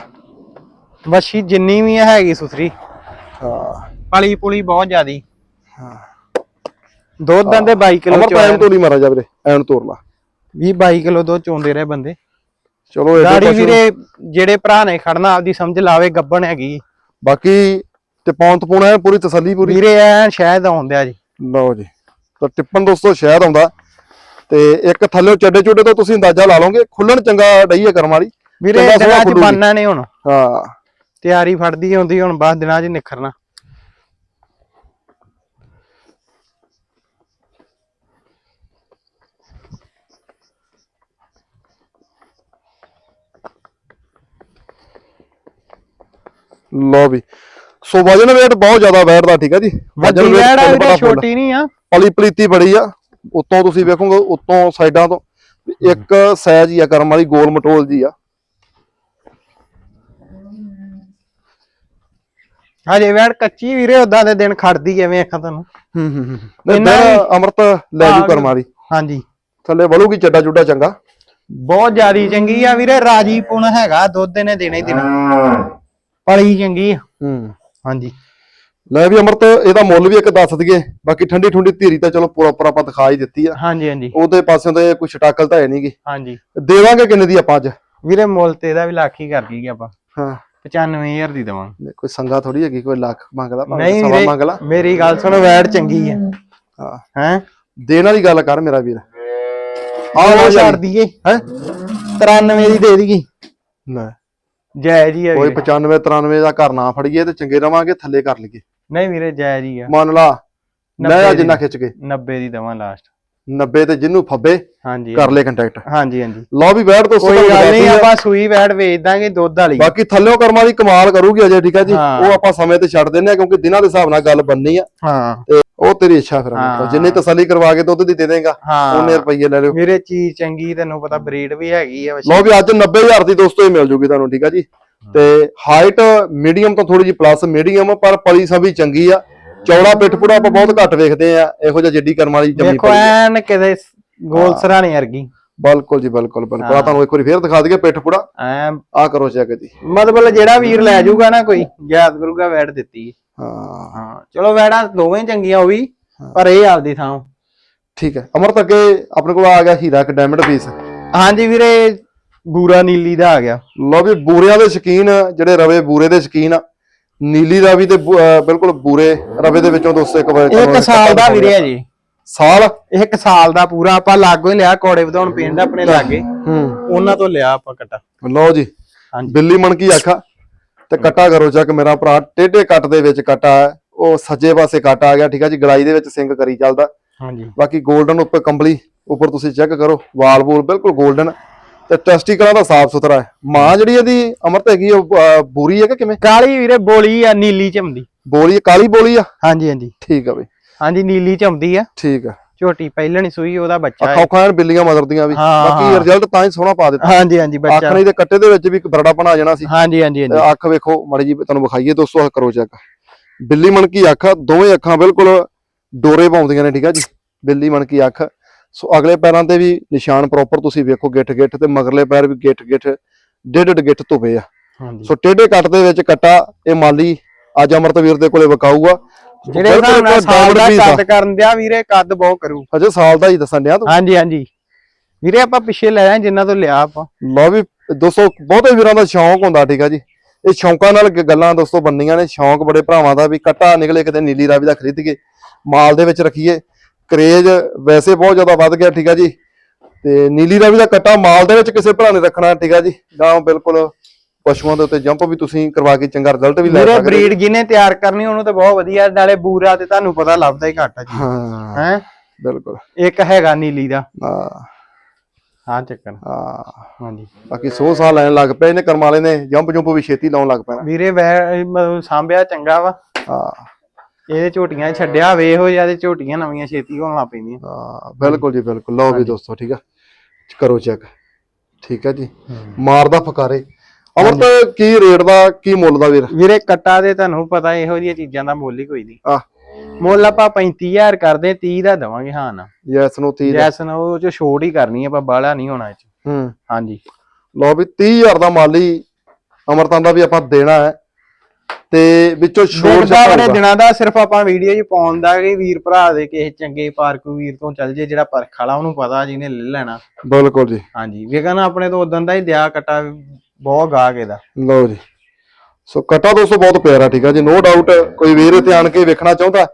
ਵਸ਼ੀ ਜਿੰਨੀ ਵੀ ਹੈਗੀ ਸੁਥਰੀ। ਹਾਂ। ਪਲੀ ਪੁਲੀ ਬਹੁਤ ਜ਼ਿਆਦੀ। ਹਾਂ। ਦੁੱਧ ਦੰਦੇ 22 ਕਿਲੋ ਅਮਰ ਟਾਈਮ ਤੋਂ ਨਹੀਂ ਮਾਰਾ ਜਾ ਵੀਰੇ ਐਨ ਤੋਰ ਲਾ। 20 22 ਕਿਲੋ ਦੁੱਧ ਚੋਂਦੇ ਰਹੇ ਬੰਦੇ। ਚਲੋ ਪਸ਼ੂ- ਵੀਰੇ ਜਿਹੜੇ ਭਰਾ ਨੇ ਖੜਨਾ ਆਪਦੀ ਸਮਝ ਲਾਵੇ ਗੱਬਣ ਹੈਗੀ। ਬਾਕੀ ਤੇ ਪੌਂਤ ਪੂਣਾ ਹੈ ਪੂਰੀ ਤਸੱਲੀ ਪੂਰੀ? ਵੀਰੇ ਐ ਸ਼ਾਇਦ ਆਉਂਦਿਆ ਜੀ। ਲਓ ਜੀ ਤਾਂ ਟਿੱਪਣ ਦੋਸਤੋ ਸ਼ਾਇਦ ਆਉਂਦਾ। ਤੇ ਇੱਕ ਥੱਲੇ ਚੱਡੇ ਚੁੱਡੇ ਤੋਂ ਤੁਸੀਂ ਅੰਦਾਜ਼ਾ ਲਾ ਲਓਗੇ ਖੁੱਲਣ ਚੰਗਾ ਡਈ ਹੈ ਕਰਮ ਵਾਲੀ। ਵੀਰੇ ਦਿਨਾਂ ਚ। ਬੰਨਾ ਨੇ ਹੁਣ। ਹਾਂ। ਤਿਆਰੀ ਫੜਦੀ ਹੁੰਦੀ ਹੁਣ ਬਸ ਦਿਨਾਂ ਚ ਨਿਖਰਨਾ। ਲਓ ਵੀ। ਸੋ ਵਜਨ weight ਬਹੁਤ ਜ਼ਿਆਦਾ ਬੈਠਦਾ ਠੀਕ ਆ ਜੀ? ਵੱਡੀ weight। ਛੋਟੀ ਨਹੀਂ ਆ। ਪਲੀ ਪਲੀਤੀ ਬੜੀ ਆ। ਉੱਤੋਂ ਤੁਸੀਂ ਵੇਖੋਗੇ ਉੱਤੋਂ ਸਾਈਡਾਂ ਤੋਂ ਇੱਕ ਸਾਈਜ਼ ਹੀ ਆ ਕਰਮ ਵਾਲੀ ਗੋਲ ਮਟੋਲ ਜੀ ਆ। ਹਜੇ ਵੈੜ ਕੱਚੀ ਵੀਰੇ ਉਦਾਂ ਦੇ ਦਿਨ ਖੜਦੀ ਐਵੇਂ ਅੱਖਾਂ ਤੁਹਾਨੂੰ। ਹੂੰ ਹੂੰ ਵੀ- ਅਮਰਤ ਲੈ ਜੂ ਕਰਮ ਵਾਲੀ। ਹਾਂਜੀ। ਥੱਲੇ ਵਲੂਗੀ ਚੱਡਾ ਚੁੱਡਾ ਚੰਗਾ। ਬਹੁਤ ਜ਼ਿਆਦੀ ਚੰਗੀ ਆ ਵੀਰੇ ਰਾਜੀ ਪੁਣ ਹੈਗਾ ਦੁੱਧ ਨੇ ਦੇਣਾ ਹੀ ਦੇਣਾ। ਪਲੀ ਚੰਗੀ ਆ। ਹੂੰ। ਹਾਂਜੀ। ਲੈ ਵੀ ਅਮਰਤ ਇਹਦਾ ਮੁੱਲ ਵੀ ਇੱਕ ਦੱਸ ਦਈਏ। ਬਾਕੀ ਠੰਡੀ ਠੁੰਡੀ ਧੀਰੀ ਤਾਂ ਚਲੋ ਪੂਰਾ ਪੂਰਾ ਆਪਾਂ ਦਿਖਾ ਹੀ ਦਿੱਤੀ ਆ। ਹਾਂਜੀ ਹਾਂਜੀ। ਉਹਦੇ ਪਾਸਿਓਂ ਤੇ ਕੋਈ ਛਟਾਕਲ ਤਾਂ ਹੈ ਨਹੀਂਗੀ ਹਾਂਜੀ। ਦੇਵਾਂਗੇ ਕਿੰਨੇ ਦੀ ਆਪਾਂ ਅੱਜ? ਵੀਰੇ ਮੁੱਲ ਤੇ ਇਹਦਾ ਵੀ ਲੱਖ ਹੀ ਕਰ ਦਈਏ ਆਪਾਂ। ਹਾਂ। 95000 ਦੀ ਦਵਾਂਗੇ। ਕੋਈ ਸੰਗਾ ਥੋੜੀ ਹੈਗੀ ਕੋਈ ਲੱਖ ਮੰਗਦਾ ਭਾਵੇਂ ਸਵਾ ਮੰਗ ਲਾ। ਵੀਰੇ ਮੇਰੀ ਗੱਲ ਸੁਣ ਵੈੜ ਚੰਗੀ ਆ। ਹਾਂ। ਹੈ? ਦੇਣ ਵਾਲੀ ਗੱਲ ਕਰ ਮੇਰਾ ਵੀਰ। ਆਹ ਆਹ ਛੱਡ ਦਈਏ। ਹੈ? 93 ਦੀ ਦੇ ਦਈਏ। ਲੈ। ਜਾਇਜ਼ ਹੀ ਆ ਕੋਈ ਵੀਰੇ 95 93 ਦਾ ਘਰ ਨਾ ਫੜੀਏ ਤੇ ਚੰਗੇ ਰਵਾਂਗੇ ਥੱਲੇ ਕਰ ਲਈਏ। ਨਹੀਂ ਵੀਰੇ ਜਾਇਜ਼ ਹੀ ਆ। ਮੰਨ ਲਾ ਲੈ ਆ ਦੀ। ਜਿੰਨਾ ਖਿੱਚ ਕੇ। 90 ਦੀ ਦਵਾਂ ਲਾਸਟ 90 ਤੇ ਜਿੰਨੂੰ ਫੱਬੇ ਹਾਂਜੀ। ਕਰ ਲੈ ਕੰਟੈਕਟ ਹਾਂਜੀ ਹਾਂਜੀ। ਲਓ ਵੀ ਬੈਠ ਤੋਂ ਕੋਈ ਗੱਲ ਨਹੀਂ ਆਪਾਂ ਸੂਈ ਵੈੜ ਵੇਚ ਦਾਂਗੇ ਦੁੱਧ ਵਾਲੀ। ਬਾਕੀ ਥੱਲਿਓ ਕਰਮਾਂ ਦੀ ਕਮਾਲ ਕਰੂਗੀ ਅਜੇ ਠੀਕ ਹੈ ਜੀ? ਹਾਂ। ਉਹ ਆਪਾਂ ਸਮੇਂ ਤੇ ਛੱਡ ਦਿੰਨੇ ਆ ਕਿਉਂਕਿ ਦਿਨਾਂ ਦੇ ਹਿਸਾਬ ਨਾਲ ਗੱਲ ਬੰਨੀ ਆ। ਹਾਂ। ਤੇ ਉਹ ਤੇਰੀ ਇੱਛਾ ਫਿਰ ਹਾਂ। ਜਿੰਨੀ ਤਸੱਲੀ ਕਰਵਾ ਕੇ ਦੁੱਧ ਦੀ ਦੇ ਦੇਗਾ ਹਾਂ। ਉਹਨੇ ਰੁਪਈਏ ਲੈ ਲਿਓ। ਵੀਰੇ ਚੀਜ਼ ਚੰਗੀ ਤੈਨੂੰ ਪਤਾ ਬਰੀਡ ਵੀ ਹੈਗੀ ਆ ਵੈਸੇ। ਲਓ ਵੀ ਅੱਜ 90000 ਦੀ ਦੋਸਤੋ ਇਹ ਮਿਲ ਜੂਗੀ ਤੁਹਾਨੂੰ ਠੀਕ ਆ ਜੀ? ਤੇ ਹਾਈਟ ਮੀਡੀਅਮ ਤੋਂ ਥੋੜੀ ਜੀ ਪਲੱਸ ਮੀਡੀਅਮ ਪਰ ਪਲੀ ਸਭੀ ਚੰਗੀ ਆ। ਚੌੜਾ ਪਿੱਠਪੂੜਾ ਆਪਾਂ ਬਹੁਤ ਘੱਟ ਵੇਖਦੇ ਆ ਇਹੋ ਜਿਹਾ ਜਿੱਡੀ ਕਰਮ ਵਾਲੀ ਜੰਮੀ ਦੇਖੋ ਪਲੀ ਆ। ਐਨ ਕਿਤੇ ਗੋਲ ਸਰਾਣੀ ਵਰਗੀ। ਬਿਲਕੁਲ ਜੀ ਬਿਲਕੁਲ ਬਿਲਕੁਲ। ਆ। ਤੁਹਾਨੂੰ ਇੱਕ ਵਾਰੀ ਫੇਰ ਦਿਖਾ ਦਈਏ ਪਿੱਠਪੂੜਾ ਐ ਆ ਕਰੋ ਚੈੱਕ ਜੀ। ਮਤਲਬ ਜਿਹੜਾ ਵੀਰ ਲੈ ਜਾਊਗਾ ਨਾ ਕੋਈ ਯਾਦ ਕਰੂਗਾ ਵੈੜ ਦਿੱਤੀ ਹਾਂ। ਹਾਂ। ਚਲੋ ਵੈੜਾਂ ਦੋਵੇਂ ਚੰਗੀਆਂ ਉਹ ਵੀ ਪਰ ਇਹ ਆਪਦੀ ਥਾਂ। ਠੀਕ ਹੈ। ਅਮਰਤ ਅੱਗੇ ਆਪਣੇ ਕੋਲ ਆ ਗਿਆ ਹੀਰਾ ਇੱਕ ਡਾਇਮੰਡ ਪੀਸ ਹਾਂਜੀ ਵੀਰੇ ਬੂਰਾ ਨੀਲੀ ਦਾ ਆ ਗਿਆ। ਲਓ ਵੀ ਬੂਰਿਆਂ ਦੇ ਸ਼ਕੀਨ ਜਿਹੜੇ ਰਵੇ ਬੂਰੇ ਦੇ ਸ਼ਕੀਨ ਆ। ਨੀਲੀ ਦਾ ਵੀ ਤੇ ਬਿਲਕੁਲ ਬੂਰੇ ਰਵੇ ਦੇ ਵਿੱਚੋਂ ਦੋਸਤੋ ਇੱਕ ਵਾਰ ਇੱਕ ਸਾਲ ਦਾ ਵੀਰੇ ਹੈ ਜੀ। ਸਾਲ? ਇੱਕ ਸਾਲ ਦਾ ਪੂਰਾ ਆਪਾਂ ਲਾਗੋ ਹੀ ਲਿਆ ਕੋੜੇ ਵਧਾਉਣ ਪਿੰਡ ਆਪਣੇ ਲਾਗੇ। ਹੂੰ। ਉਹਨਾਂ ਤੋਂ ਲਿਆ ਆਪਾਂ ਕਟਾ। ਲਓ ਜੀ ਹਾਂਜੀ। ਬਿੱਲੀ ਮਣਕੀ ਆਖਾ। ਤੇ ਕੱਟਾ ਕਰੋ ਚੱਕ ਮੇਰਾ ਭਰਾ ਟੇਢੇ ਕੱਟ ਦੇ ਵਿੱਚ ਕੱਟਾ ਹੈ। ਉਹ ਸੱਜੇ ਪਾਸੇ ਕੱਟ ਆ ਗਿਆ ਠੀਕ ਆ ਜੀ? ਗਲਾਈ ਦੇ ਵਿੱਚ ਸਿੰਗ ਕਰੀ ਚੱਲਦਾ। ਹਾਂਜੀ। ਬਾਕੀ 골ਡਨ ਉੱਪਰ ਕੰਬਲੀ ਉੱਪਰ ਤੁਸੀਂ ਚੈੱਕ ਕਰੋ ਵਾਲ ਵੂਲ ਬਿਲਕੁਲ 골ਡਨ ਤੇ ਟੈਸਟੀਕਲਾਂ ਦਾ ਸਾਫ਼ ਸੁਥਰਾ ਹੈ। ਮਾਂ ਜਿਹੜੀ ਇਹਦੀ ਅਮਰਤ ਹੈਗੀ ਉਹ ਬੂਰੀ ਹੈ ਕਿ ਕਿਵੇਂ? ਕਾਲੀ ਵੀਰੇ ਬੋਲੀ ਆ ਨੀਲੀ ਚਮਦੀ ਬੋਲੀ ਕਾਲੀ ਬੋਲੀ ਆ? ਹਾਂਜੀ ਹਾਂਜੀ। ਠੀਕ ਆ ਬਈ। ਹਾਂਜੀ ਨੀਲੀ ਚਮਦੀ ਆ। ਠੀਕ ਆ। ਝੋਟੀ ਪਹਿਲਣੀ ਸੂਈ ਉਹਦਾ ਬੱਚਾ ਅੱਖਾਂ ਹੈ ਅੱਖਾਂ ਬਿੱਲੀਆਂ ਮਦਰ ਦੀਆਂ ਵੀ ਬਾਕੀ। ਰਿਜ਼ਲਟ ਤਾਂ ਹੀ ਸੋਹਣਾ ਪਾ ਦਿੱਤਾ। ਹਾਂਜੀ ਹਾਂਜੀ ਅੱਖ ਬੱਚਾ ਨਹੀਂ ਤੇ ਕੱਟੇ ਦੇ ਵਿੱਚ ਵੀ ਇੱਕ ਬਰੜਾ ਬਣਾ ਜਾਣਾ ਸੀ। ਹਾਂਜੀ ਹਾਂਜੀ ਹਾਂਜੀ। ਅੱਖ ਵੇਖੋ ਮਾੜੀ ਜੀ ਤੁਹਾਨੂੰ ਵਿਖਾਈਏ ਦੋਸਤੋ ਕਰੋ ਚੈੱਕ। ਬਿੱਲੀ ਮਣਕੀ ਅੱਖ ਦੋਵੇਂ ਅੱਖਾਂ ਬਿਲਕੁਲ ਡੋਰੇ ਪਾਉਂਦੀਆਂ ਨੇ ਠੀਕ ਆ ਜੀ? ਬਿੱਲੀ ਮਣਕੀ ਅੱਖ। ਸੋ ਅਗਲੇ ਪੈਰਾਂ ਤੇ ਵੀ ਨਿਸ਼ਾਨ ਪ੍ਰੋਪਰ ਤੁਸੀਂ ਵੇਖੋ ਗਿੱਠ ਗਿੱਠ ਤੇ ਮਗਰਲੇ ਪੈਰ ਵੀ ਗਿੱਠ ਗਿੱਠ ਡੇਢ ਡੇਢ ਗਿੱਠ ਧੁਪੇ ਆ। ਹਾਂਜੀ। ਸੋ ਟੇਢੇ ਕੱਟ ਦੇ ਵਿੱਚ ਕੱਟਾ ਇਹ ਮਾਲੀ ਅੱਜ ਅਮਰਤਵੀਰ ਦੇ ਕੋਲੇ ਵਿਕਾਊਗਾ। ਜਿਹੜੇ ਹਿਸਾਬ ਨਾਲ ਸਾਲ ਦਾ ਕੱਦ ਕਰਨ ਦਿਆ ਵੀਰੇ ਕੱਦ ਬਹੁਤ ਕਰੂ। ਅਜੇ ਸਾਲ ਦਾ ਹੀ ਦੱਸਣ ਡਿਆ ਤੂੰ। ਹਾਂਜੀ ਹਾਂਜੀ। ਵੀਰੇ ਆਪਾਂ ਪਿੱਛੇ ਲੈ ਆਏ ਜਿਨ੍ਹਾਂ ਤੋਂ ਲਿਆ ਆਪਾਂ। ਲਓ ਵੀ ਦੋਸਤੋ ਬਹੁਤੇ ਵੀਰਾਂ ਦਾ ਸ਼ੌਂਕ ਹੁੰਦਾ ਠੀਕ ਆ ਜੀ। ਇਹ ਸ਼ੌਂਕਾਂ ਨਾਲ ਗੱਲਾਂ ਦੋਸਤੋ ਬੰਨੀਆਂ ਨੇ। ਸ਼ੌਂਕ ਬੜੇ ਭਰਾਵਾਂ ਦਾ ਵੀ ਕੱਟਾ ਨਿਕਲੇ ਕਿਤੇ ਨੀਲੀ ਰਾਵੀ ਦਾ ਖਰੀਦ ਕੇ ਮਾਲ ਦੇ ਵਿੱਚ ਰੱਖੀਏ। ਕਰੇਜ ਵੈਸੇ ਬਹੁਤ ਜ਼ਿਆਦਾ ਵੱਧ ਗਿਆ ਠੀਕ ਆ ਜੀ। ਤੇ ਨੀਲੀ ਰਾਵੀ ਦਾ ਕੱਟਾ ਮਾਲ ਦੇ ਵਿੱਚ ਕਿਸੇ ਭਰਾ ਨੇ ਰੱਖਣਾ ਠੀਕ ਆ ਜੀ। ਗਾਂ ਬਿਲਕੁਲ ਪਸ਼ੂਆਂ ਦੇ ਉੱਤੇ ਜੰਪ ਵੀ ਤੁਸੀਂ ਕਰਵਾ ਕੇ ਚੰਗਾ ਰਿਜ਼ਲਟ ਵੀ ਲੈ ਸਕਦੇ ਬਰੀਡ ਜਿਹਨੇ ਤਿਆਰ ਕਰਨੀ ਉਹਨੂੰ ਤਾਂ ਬਹੁਤ ਵਧੀਆ ਨਾਲੇ ਬੂਰਾ ਤੇ ਤੁਹਾਨੂੰ ਪਤਾ ਲੱਭਦਾ ਹੀ ਘੱਟ ਆ ਜੀ। ਹਾਂ ਹੈ? ਬਿਲਕੁਲ। ਇੱਕ ਹੈਗਾ ਨੀਲੀ ਦਾ। ਹਾਂ। ਹਾਂ ਚੱਕਰ। ਹਾਂ। ਹਾਂਜੀ। ਬਾਕੀ 100 ਸਾਲ ਲੈਣ ਲੱਗ ਪਏ ਨੇ ਕਰਮ ਵਾਲੇ ਨੇ ਜੰਪ ਜੰਪ ਵੀ ਛੇਤੀ ਲਾਉਣ ਲੱਗ ਪੈਣਾ। ਵੀਰੇ ਵੈ ਸਾਂਭਿਆ ਚੰਗਾ ਵਾ। ਹਾਂ। ਇਹਦੇ ਝੋਟੀਆਂ ਛੱਡਿਆ ਵੇ ਇਹੋ ਜਿਹਾ ਤੇ ਝੋਟੀਆਂ ਨਵੀਆਂ ਛੇਤੀ ਹੋਣ ਲੱਗ ਪੈਂਦੀਆਂ। ਹਾਂ ਬਿਲਕੁਲ ਜੀ ਬਿਲਕੁਲ। ਲਓ ਵੀ ਦੋਸਤੋ ਠੀਕ ਆ? ਕਰੋ ਚੈੱਕ ਠੀਕ ਹੈ ਜੀ। ਮਾਰਦਾ ਫਕਾਰੇ। ਅਮਰਤ ਕੀ ਰੇਟ ਦਾ ਕੀ ਮੁੱਲ ਦਾ ਵੀਰ? ਵੀਰੇ ਕੱਟਾ ਦੇ ਤੁਹਾਨੂੰ ਪਤਾ ਇਹੋ ਜਿਹੀਆਂ ਚੀਜ਼ਾਂ ਦਾ ਮੁੱਲ ਹੀ ਕੋਈ ਨਹੀਂ। ਆ ਮੁੱਲ ਆਪਾਂ 35000 ਕਰਦੇ 30 ਦਾ ਦਵਾਂਗੇ ਹਾਂ ਨਾ। ਯੈਸ ਨੂੰ 30 ਦਾ। ਜੈਸਨ ਉਹ ਚ ਛੋਟ ਹੀ ਕਰਨੀ ਆਪਾਂ ਬਾਹਲਾ ਨਹੀਂ ਹੋਣਾ ਇਹ ਚ। ਹੂੰ। ਹਾਂਜੀ। ਲਓ ਵੀ 30000 ਦਾ ਮਾਲ ਹੀ ਅਮਰਤਾਂ ਦਾ ਵੀ ਆਪਾਂ ਦੇਣਾ ਹੈ। ਤੇ ਵਿੱਚੋਂ ਛੋਟ ਛੱਡ ਦਿਨਾਂ ਦਾ ਸਿਰਫ ਆਪਾਂ ਵੀਡੀਓ 'ਚ ਪਾਉਣ ਦਾ ਕਿ ਵੀਰ ਭਰਾ ਦੇ ਕਿਸੇ ਚੰਗੇ ਪਾਰਕ ਵੀਰ ਤੋਂ ਚੱਲ ਜੇ ਜਿਹੜਾ ਪਰਖ ਵਾਲਾ ਉਹਨੂੰ ਪਤਾ ਜਿਹਨੇ ਲੈ ਲੈਣਾ। ਬਿਲਕੁਲ ਜੀ। ਹਾਂਜੀ। ਵੇਖਣਾ ਆਪਣੇ ਤੋਂ ਉਦੋਂ ਦਾ ਹੀ ਦਿਆ ਕਟਾ ਬਹੁਤ ਗਾਹਕ ਇਹਦਾ। ਲਓ ਜੀ। ਸੋ ਕਟਾ ਦੋਸਤੋ ਬਹੁਤ ਪਿਆਰਾ ਠੀਕ ਆ ਜੀ। ਨੋ ਡਾਊਟ ਕੋਈ ਵੀਰ ਇੱਥੇ ਆਣ ਕੇ ਵੇਖਣਾ ਚਾਹੁੰਦਾ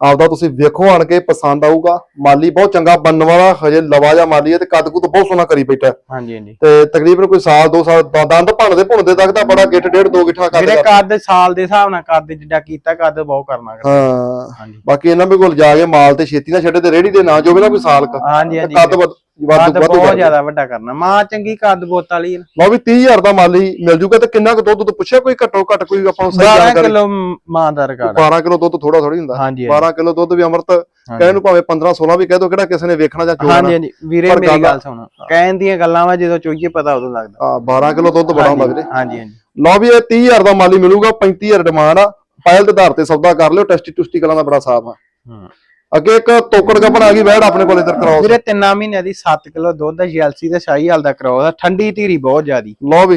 ਆਪਦਾ ਤੁਸੀਂ ਵੇਖੋ ਆਣ ਕੇ ਪਸੰਦ ਆਊਗਾ। ਮਾਲੀ ਬਹੁਤ ਚੰਗਾ ਬਣਨ ਵਾਲਾ ਹਜੇ ਲਵਾ ਜਾ ਮਾਲੀ ਹੈ ਤੇ ਕੱਦ ਕੁ ਬਹੁਤ ਸੋਹਣਾ ਕਰੀ ਬੈਠਾ ਹਾਂਜੀ ਹਾਂਜੀ। ਤੇ ਤਕਰੀਬਨ ਕੋਈ ਸਾਲ ਦੋ ਸਾਲ ਦ- ਦੰਦ ਭੰਨਦੇ ਭੁੰਨਦੇ ਤੱਕ ਤਾਂ ਬੜਾ ਗਿੱਟ ਡੇਢ ਦੋ ਗਿੱਠਾ ਕਰ ਜਿਹੜੇ ਕੱਦ ਸਾਲ ਦੇ ਹਿਸਾਬ ਨਾਲ ਕੱਦ ਜਿੱਡਾ ਕੀਤਾ ਕੱਦ ਬਹੁਤ ਕਰਨਾ। ਹਾਂ। ਹਾਂਜੀ। ਬਾਕੀ ਇਹਨਾਂ ਦੇ ਕੋਲ ਜਾ ਕੇ ਮਾਲ ਤੇ ਛੇਤੀ ਨਾ ਛੱਡੇ ਤੇ ਰੇੜੀ ਦੇ ਨਾ ਜੋਵੇ ਨਾ ਕੋਈ ਸਾਲ ਕ ਹਾਂਜੀ। ਹਾਂਜੀ ਕੱਦ ਵੱਧ ਵਾਧੂ ਬਹੁਤ ਕਰ ਜ਼ਿਆਦਾ ਵੱਡਾ ਕਰਨਾ। ਮਾਂ ਚੰਗੀ ਕੱਦ ਬੋਤ ਵਾਲੀ ਆ। ਲਓ ਵੀ 30000 ਦਾ ਮਾਲ ਹੀ ਮਿਲ ਜੂਗਾ ਤੇ ਕਿੰਨਾ ਕੁ ਦੁੱਧ ਦੁੱਧ ਪੁੱਛਿਆ ਕੋਈ ਘੱਟੋ ਘੱਟ ਕੋਈ ਆਪਾਂ ਨੂੰ ਸਹੀ 12 ਜਾਣਕਾਰੀ? ਕਿਲੋ ਮਾਂ ਦਾ ਰਿਕਾਰਡ 12 ਕਿਲੋ ਦੁੱਧ ਥੋੜਾ ਥੋੜੀ ਹੁੰਦਾ। ਹਾਂਜੀ 12 ਕਿਲੋ ਦੁੱਧ ਵੀ ਅਮਰਤ ਕਹਿ ਨੂੰ ਭਾਵੇਂ 15 16 ਵੀ ਕਹਿ ਦੋ ਕਿਹੜਾ ਕਿਸੇ ਨੇ ਵੇਖਣਾ ਜਾਂ ਚੋਣਾ ਹਾਂਜੀ ਹਾਂਜੀ। ਵੀਰੇ ਪਰ ਮੇਰੀ ਗੱਲ- ਗੱਲ ਸੁਣ। ਕਹਿਣ ਦੀਆਂ ਗੱਲਾਂ ਵਾ ਜਦੋਂ ਚੋਈਏ ਪਤਾ ਉਦੋਂ ਲੱਗਦਾ। ਆ 12 ਕਿਲੋ ਦੁੱਧ ਬੜਾ ਹੁੰਦਾ ਵੀਰੇ ਹਾਂਜੀ ਹਾਂਜੀ। ਲਓ ਵੀ ਇਹ 30000 ਦਾ ਮਾਲੀ ਮਿਲੂਗਾ 35000 ਡਿਮਾਂਡ ਆ। ਪਹਿਲ ਦੇ ਆਧਾਰ ਤੇ ਸੌਦਾ ਕਰ ਲਿਓ ਟੈਸਟੀ ਟੁਸਟੀ ਕਲਾਂ ਦਾ ਬੜਾ ਸਾਫ਼ ਆ। ਹੂੰ। ਅੱਗੇ ਇੱਕ ਤੋਕੜ ਗੱਪਣ ਆ ਗਈ ਬੈੜ ਆਪਣੇ ਕੋਲ ਇੱਧਰ ਕਰਾਓ ਵੀਰੇ ਤਿੰਨਾਂ ਮਹੀਨਿਆਂ ਦੀ 7 ਕਿਲੋ ਦੁੱਧ ਦਾ ਜੈਲਸੀ ਤੇ ਸ਼ਾਹੀ ਹਾਲ ਦਾ ਕਰਾਓ ਦਾ ਠੰਡੀ ਧੀਰੀ ਬਹੁਤ ਜ਼ਿਆਦੀ। ਲਓ ਵੀ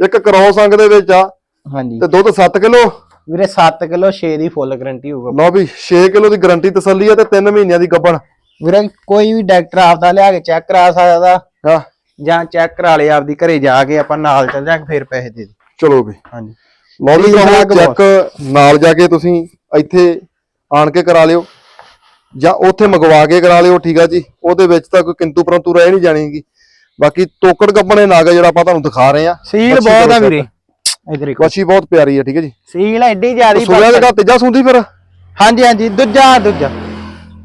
ਇੱਕ ਕਰਾਉ ਸੰਗ ਦੇ ਵਿੱਚ ਆ ਹਾਂਜੀ। ਤੇ ਦੁੱਧ 7 ਕਿਲੋ? ਵੀਰੇ 7 ਕਿਲੋ 6 ਦੀ ਫੁੱਲ ਗਾਰੰਟੀ ਹੋਊਗਾ। ਲਓ ਵੀ 6 ਕਿਲੋ ਦੀ ਗਾਰੰਟੀ ਤਸੱਲੀ ਆ ਤੇ 3 ਮਹੀਨਿਆਂ ਦੀ ਗੱਪਣ। ਵੀਰੇ ਕੋਈ ਵੀ ਡਾਕਟਰ ਆਪਦਾ ਲਿਆ ਕੇ ਚੈੱਕ ਕਰਾ ਸਕਦਾ ਹਾਂ। ਜਾਂ ਚੈੱਕ ਕਰਾ ਲਿਆ ਆਪਦੀ ਘਰੇ ਜਾ ਕੇ ਆਪਾਂ ਨਾਲ ਚੱਲ ਜਾ ਕੇ ਫਿਰ ਪੈਸੇ ਦੇ ਦੇ। ਚਲੋ ਵੀ। ਹਾਂਜੀ। ਲਓ ਵੀ ਚੈੱਕ ਨਾਲ ਜਾ ਕੇ ਤੁਸੀਂ ਇੱਥੇ ਆਣ ਕੇ ਕਰਾ ਲਿਓ। ਜਾਂ ਉੱਥੇ ਮੰਗਵਾ ਕੇ ਕਰਾ ਲਿਓ ਠੀਕ ਆ ਜੀ। ਉਹਦੇ ਵਿੱਚ ਤਾਂ ਕੋਈ ਕਿੰਤੂ ਪਰੰਤੂ ਰਹਿ ਨਹੀਂ ਜਾਣੀਗੀ। ਬਾਕੀ ਤੋਕੜ ਗੱਪਣੇ ਨਾਗ ਜਿਹੜਾ ਆਪਾਂ ਤੁਹਾਨੂੰ ਦਿਖਾ ਰਹੇ ਆ ਸੀਲ ਬਹੁਤ ਆ ਕਰੋ ਵੀਰੇ। ਇਧਰ ਦੇਖੋ। ਬੱਚੀ ਬਹੁਤ ਪਿਆਰੀ ਆ ਠੀਕ ਹੈ ਜੀ। ਸੀਲ ਐਡੀ ਜ਼ਿਆਦੀ ਸੂਆ ਦਾ ਤੀਜਾ ਸੁੰਦੀ ਫਿਰ? ਹਾਂਜੀ ਹਾਂਜੀ ਦੂਜਾ ਦੂਜਾ।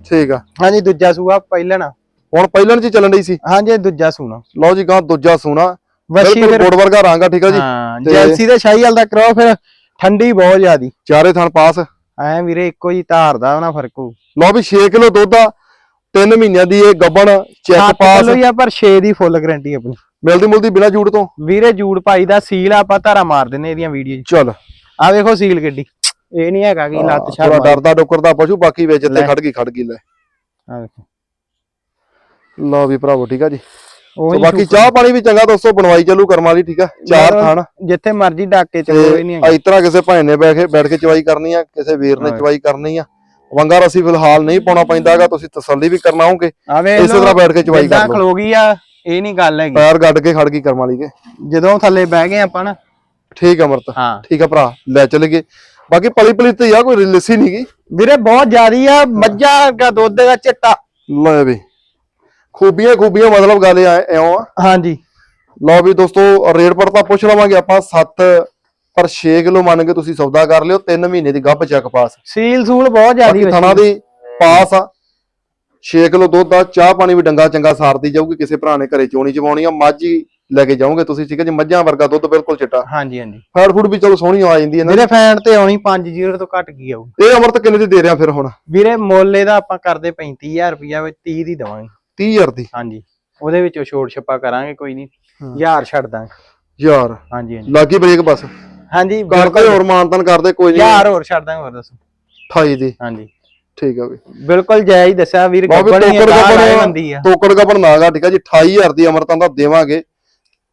ਠੀਕ ਆ। ਹਾਂਜੀ ਦੂਜਾ ਸੂਆ ਪਹਿਲਣਾ ਹੁਣ ਪਹਿਲਣ ਚ ਚੱਲਣ ਡਈ ਸੀ। ਹਾਂਜੀ ਦੂਜਾ ਸੂਣਾ। ਲਓ ਜੀ ਗਾਂ ਦੂਜਾ ਸੂਣਾ। ਵਸ਼ੀ ਬਿਲਕੁਲ ਫਿਰ ਗੁੜ ਵਰਗਾ ਰੰਗ ਆ ਠੀਕ ਆ ਜੀ। ਹਾਂ ਜੈਲਸੀ ਤੇ ਸ਼ਾਹੀ ਹਾਲ ਦਾ ਕਰਾਓ ਫਿਰ। ਠੰਡੀ ਬਹੁਤ ਜ਼ਿਆਦੀ। ਚਾਰੇ ਥਣ ਪਾਸ। ਐ ਵੀਰੇ ਇੱਕੋ ਜੀ ਧਾਰ ਦਾ ਨਾ ਫ਼ਰਕ ਲਓ ਵੀ 6 ਕਿਲੋ ਦੁੱਧ ਆ 3 ਮਹੀਨਿਆਂ ਦੀ ਇਹ ਗੱਬਣ ਚੈੱਕ 7 ਪਾਸ। ਕਿਲੋ ਜਾਂ ਪਰ 6 ਦੀ ਫੁੱਲ ਗਾਰੰਟੀ ਆਪਣੀ। ਮਿਲਦੀ ਮੁਲਦੀ ਬਿਨਾ ਜੂੜ ਤੋਂ? ਵੀਰੇ ਜੂੜ ਭਾਈ ਦਾ ਸੀਲ ਆਪਾਂ ਧਾਰਾ ਮਾਰ ਦਿੰਨੇ ਇਹਦੀਆਂ ਵੀਡੀਓ 'ਚ। ਚੱਲ। ਆ ਵੇਖੋ ਸੀਲ ਗੱਡੀ ਇਹ ਨਹੀਂ ਹੈਗਾ ਕਿ ਲੱਤ ਛਾੜ ਥੋੜਾ ਡਰਦਾ ਡੋਕਰਦਾ ਪਸ਼ੂ ਬਾਕੀ ਵਿੱਚ ਲੈ। ਖੜ ਗਈ ਖੜ ਗਈ ਲੈ। ਆ ਵੇਖੋ। ਲਓ ਵੀ ਭਰਾਵੋ ਠੀਕ ਆ ਜੀ। ਉਹ ਬਾਕੀ ਚਾਹ ਪਾਣੀ ਵੀ ਚੰਗਾ ਦੋਸਤੋ ਬਣਵਾਈ ਚੱਲੂ ਕਰਮ ਵਾਲੀ ਠੀਕ ਆ? ਚਾਰ ਥਾਣ। ਜਿੱਥੇ ਮਰਜ਼ੀ ਡਾਕੇ ਚੱਲੋ ਇਹ ਨਹੀਂ ਤੇ ਹੈਗਾ। ਇਸ ਤਰ੍ਹਾਂ ਕਿਸੇ ਭਾਈ ਨੇ ਬੈਠ ਕੇ ਬੈਠ ਕੇ ਚਵਾਈ ਕਰਨੀ ਆ ਕਿਸੇ ਵੀਰ ਨੇ। ਚਵਾਈ ਕਰਨੀ ਆ। ਵੰਗਾਰ ਅਸੀਂ ਫਿਲਹਾਲ ਨਹੀਂ ਪਾਉਣਾ ਪੈਂਦਾਗਾ ਤੁਸੀਂ ਤਸੱਲੀ ਵੀ ਕਰਨਾ ਹੋਗੇ ਇਸੇ ਤਰ੍ਹਾਂ ਬੈਠ ਕੇ ਚਵਾਈ ਕਰ ਲਓ। ਖਲੋ ਗਈ ਆ ਇਹ ਨਹੀਂ ਗੱਲ ਹੈਗੀ। ਪੈਰ ਗੱਡ ਕੇ ਖੜ ਗਈ ਕਰਮ ਵਾਲੀ ਕੇ। ਜਦੋਂ ਥੱਲੇ ਬਹਿ ਗਏ ਆਪਾਂ ਨਾ। ਠੀਕ ਅਮਰਤ ਠੀਕ ਆ ਭਰਾ ਲੈ ਚਲੇਗੇ ਬਾਕੀ ਪਲੀ ਪਲੀ ਤੇ ਆ ਕੋਈ ਲੱਸੀ ਨਹੀਂ ਗਈ ਵੀਰੇ ਬਹੁਤ ਜ਼ਿਆਦੀ ਆ ਮੱਝਾਂ ਦਾ ਦੁੱਧ ਦਾ ਚਿੱਟਾ। ਲੈ ਵੀ ਖੂਬੀਆਂ ਖੂਬੀਆਂ ਮਤਲਬ ਗੱਲ ਐ ਐਉਂ ਆ। ਹਾਂਜੀ। ਲਓ ਵੀ ਦੋਸਤੋ ਰੇਟ ਪਰ ਤਾਂ ਪੁੱਛ ਲਵਾਂਗੇ ਆਪਾਂ 7 ਪਰ 6 ਕਿਲੋ ਮੰਨ ਕੇ ਤੁਸੀਂ ਸੌਦਾ ਕਰ ਲਿਓ 3 ਮਹੀਨੇ ਦੀ ਗੱਭ ਚੱਕ ਪਾਸ ਸੀਲ ਸੂਲ ਬਹੁਤ ਜ਼ਿਆਦੀ ਬਾਕੀ ਥਣਾ ਦੀ ਪਾਸ ਆ। 6 ਕਿਲੋ ਦੁੱਧ ਦਾ ਚਾਹ ਪਾਣੀ ਵੀ ਡੰਗਾ ਚੰਗਾ ਸਾਰਦੀ ਜਾਊਗੀ ਕਿਸੇ ਭਰਾ ਨੇ ਘਰੇ ਚੋਣੀ ਚਵਾਉਣੀ ਆ ਮੱਝ ਲੈ ਕੇ ਜਾਓਗੇ ਤੁਸੀਂ ਠੀਕ ਹੈ ਜੀ? ਮੱਝਾਂ ਵਰਗਾ ਦੁੱਧ ਬਿਲਕੁਲ ਚਿੱਟਾ। ਹਾਂਜੀ ਹਾਂਜੀ। ਫੈਟ ਫੂਡ ਵੀ ਚਲੋ ਸੋਹਣੀ ਆ ਜਾਂਦੀ ਹੈ ਨਾ। ਵੀਰੇ ਫੈਨ ਤੇ ਆਉਣੀ 5 ਜ਼ੀਰੋ ਤੋਂ ਘੱਟ ਕੀ ਆਊ? ਇਹ ਅਮਰਤ ਕਿੰਨੇ ਦੀ ਦੇ ਰਿਆ ਫਿਰ ਹੁਣ? ਵੀਰੇ ਮੁੱਲ ਇਹਦਾ ਆਪਾਂ ਕਰਦੇ 35000 ਰੁਪਇਆ ਵਿੱਚ 30 ਦੀ ਦਵਾਂਗੇ। 30000 ਦੀ? ਹਾਂਜੀ। ਉਹਦੇ ਵਿੱਚੋਂ ਛੋੜ ਛੱਪਾ ਕਰਾਂਗੇ ਕੋਈ ਨਹੀਂ। ਹਾਂ। ਹਜ਼ਾਰ ਛੱਡ ਦਾਂਗੇ। ਯਾਰ ਹਾਂਜੀ ਹਾਂਜੀ। ਲਾਗੀ ਬ੍ਰੇਕ ਬਸ। ਹਾਂਜੀ ਕਰਦੇ ਹੋਰ ਮਾਨਤਨ ਕਰਦੇ ਕੋਈ ਨਹੀਂ। ਹਜ਼ਾਰ ਹੋਰ ਛੱਡ ਦਾਂਗੇ ਹੋਰ ਦੱਸੋ। 28 ਦੀ। ਹਾਂਜੀ। ਠੀਕ ਆ ਵੀ। ਬਿਲਕੁਲ ਜਾਇਜ਼ ਦੱਸਿਆ ਵੀਰ ਗੱਬੜੀ ਗੱਬਣ ਬੰਦੀ ਆ। ਤੋਕੜ ਗੱਬਣ ਨਾਗਾ ਠੀਕ ਆ ਜੀ 28000 ਦੀ ਅਮਰਤਾਂ ਦਾ ਦੇਵਾਂਗੇ।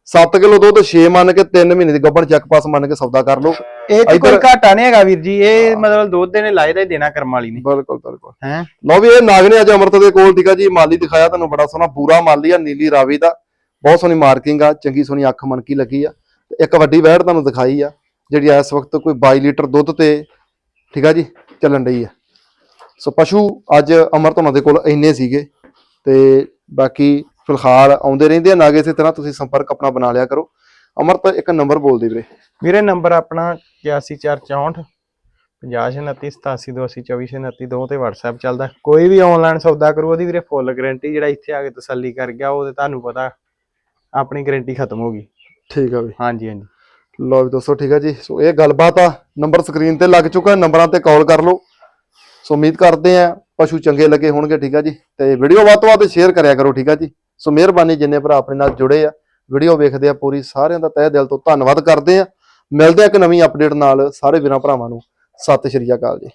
7 ਕਿਲੋ ਦੁੱਧ 6 ਮੰਨ ਕੇ 3 ਮਹੀਨੇ ਦੀ ਗੱਬਣ ਚੱਕ ਪਾਸ ਮੰਨ ਕੇ ਸੌਦਾ ਕਰ ਲਓ। ਇਹ ਚ ਕੋਈ ਘਾਟਾ ਨਹੀਂ ਹੈਗਾ ਵੀਰ ਜੀ ਇਹ ਮਤਲਬ ਦੁੱਧ ਦੇ ਨੇ ਲਾਏ ਦਾ ਹੀ ਦੇਣਾ ਕਰਮ ਵਾਲੀ ਨੇ। ਬਿਲਕੁਲ ਬਿਲਕੁਲ। ਹੈ? ਲਓ ਵੀ ਇਹ ਨਾਗ ਨੇ ਅੱਜ ਅਮਰਤ ਦੇ ਕੋਲ ਠੀਕ ਆ ਜੀ ਮਾਲੀ ਦਿਖਾਇਆ ਤੁਹਾਨੂੰ ਬੜਾ ਸੋਹਣਾ ਪੂਰਾ ਮਾਲੀ ਆ ਨੀਲੀ ਰਾਵੀ ਦਾ। ਬਹੁਤ ਸੋਹਣੀ ਮਾਰਕਿੰਗ ਆ ਚੰਗੀ ਸੋਹਣੀ ਅੱਖ ਮਣਕੀ ਲੱਗੀ ਆ। ਇੱਕ ਵੱਡੀ ਵਹਿੜ ਤੁਹਾਨੂੰ ਦਿਖਾਈ ਆ। ਜਿਹੜੀ ਇਸ ਵਕਤ ਕੋਈ 22 ਲੀਟਰ ਦੁੱਧ ਤੇ ਠੀਕ ਆ ਜੀ ਚੱਲਣ ਰਹੀ ਆ। ਸੋ ਪਸ਼ੂ ਅੱਜ ਅਮਰਤ ਉਹਨਾਂ ਦੇ ਕੋਲ ਇੰਨੇ ਸੀਗੇ ਤੇ ਬਾਕੀ ਫਿਲਹਾਲ ਆਉਂਦੇ ਰਹਿੰਦੇ ਆ ਨਾਗੇ ਇਸੇ ਤਰ੍ਹਾਂ ਤੁਸੀਂ ਸੰਪਰਕ ਆਪਣਾ ਬਣਾ ਲਿਆ ਕਰੋ। ਅਮਰਤ ਇੱਕ ਨੰਬਰ ਬੋਲ ਦੇ ਵੀਰੇ। ਵੀਰੇ ਨੰਬਰ ਆਪਣਾ 8164 502987822429 ਦੋ ਤੇ WhatsApp ਚੱਲਦਾ। ਕੋਈ ਵੀ ਆਨਲਾਈਨ ਸੌਦਾ ਕਰੂ ਉਹਦੀ ਵੀਰੇ ਫੁੱਲ ਗਾਰੰਟੀ ਜਿਹੜਾ ਇੱਥੇ ਆ ਕੇ ਤਸੱਲੀ ਕਰ ਗਿਆ ਉਹ ਤੇ ਤੁਹਾਨੂੰ ਪਤਾ ਆਪਣੀ ਗਾਰੰਟੀ ਖਤਮ ਹੋ ਗਈ। ਠੀਕ ਆ ਵੀ ਹਾਂਜੀ ਹਾਂਜੀ। ਲੋ ਵੀ ਦੋਸਤੋ, ਠੀਕ ਹੈ ਜੀ। ਸੋ ਇਹ ਗੱਲਬਾਤ ਆ, ਨੰਬਰ ਸਕਰੀਨ ਤੇ ਲੱਗ ਚੁੱਕਾ, ਨੰਬਰਾਂ ਤੇ ਕਾਲ ਕਰ ਲਓ। ਸੋ ਉਮੀਦ ਕਰਦੇ ਆ, ਪਸ਼ੂ ਚੰਗੇ ਲੱਗੇ ਹੋਣਗੇ, ਠੀਕ ਆ ਜੀ। ਤੇ ਵੀਡੀਓ ਵੱਧ ਤੋਂ ਵੱਧ ਸ਼ੇਅਰ ਕਰਿਆ ਕਰੋ, ਠੀਕ ਆ ਜੀ। ਸੋ ਮਿਹਰਬਾਨੀ, ਜਿੰਨੇ ਭਰਾ ਆਪਣੇ ਨਾਲ ਜੁੜੇ ਆ। ਵੀਡੀਓ ਵੇਖਦੇ ਆ ਪੂਰੀ, ਸਾਰਿਆਂ ਦਾ ਤਹਿ ਦਿਲ ਤੋਂ ਧੰਨਵਾਦ ਕਰਦੇ ਆ। ਮਿਲਦੇ ਆ ਇੱਕ ਨਵੀਂ ਅਪਡੇਟ ਨਾਲ, ਸਾਰੇ ਵੀਰਾਂ ਭਰਾਵਾਂ ਨੂੰ। ਸਤਿ ਸ਼੍ਰੀ ਅਕਾਲ ਜੀ।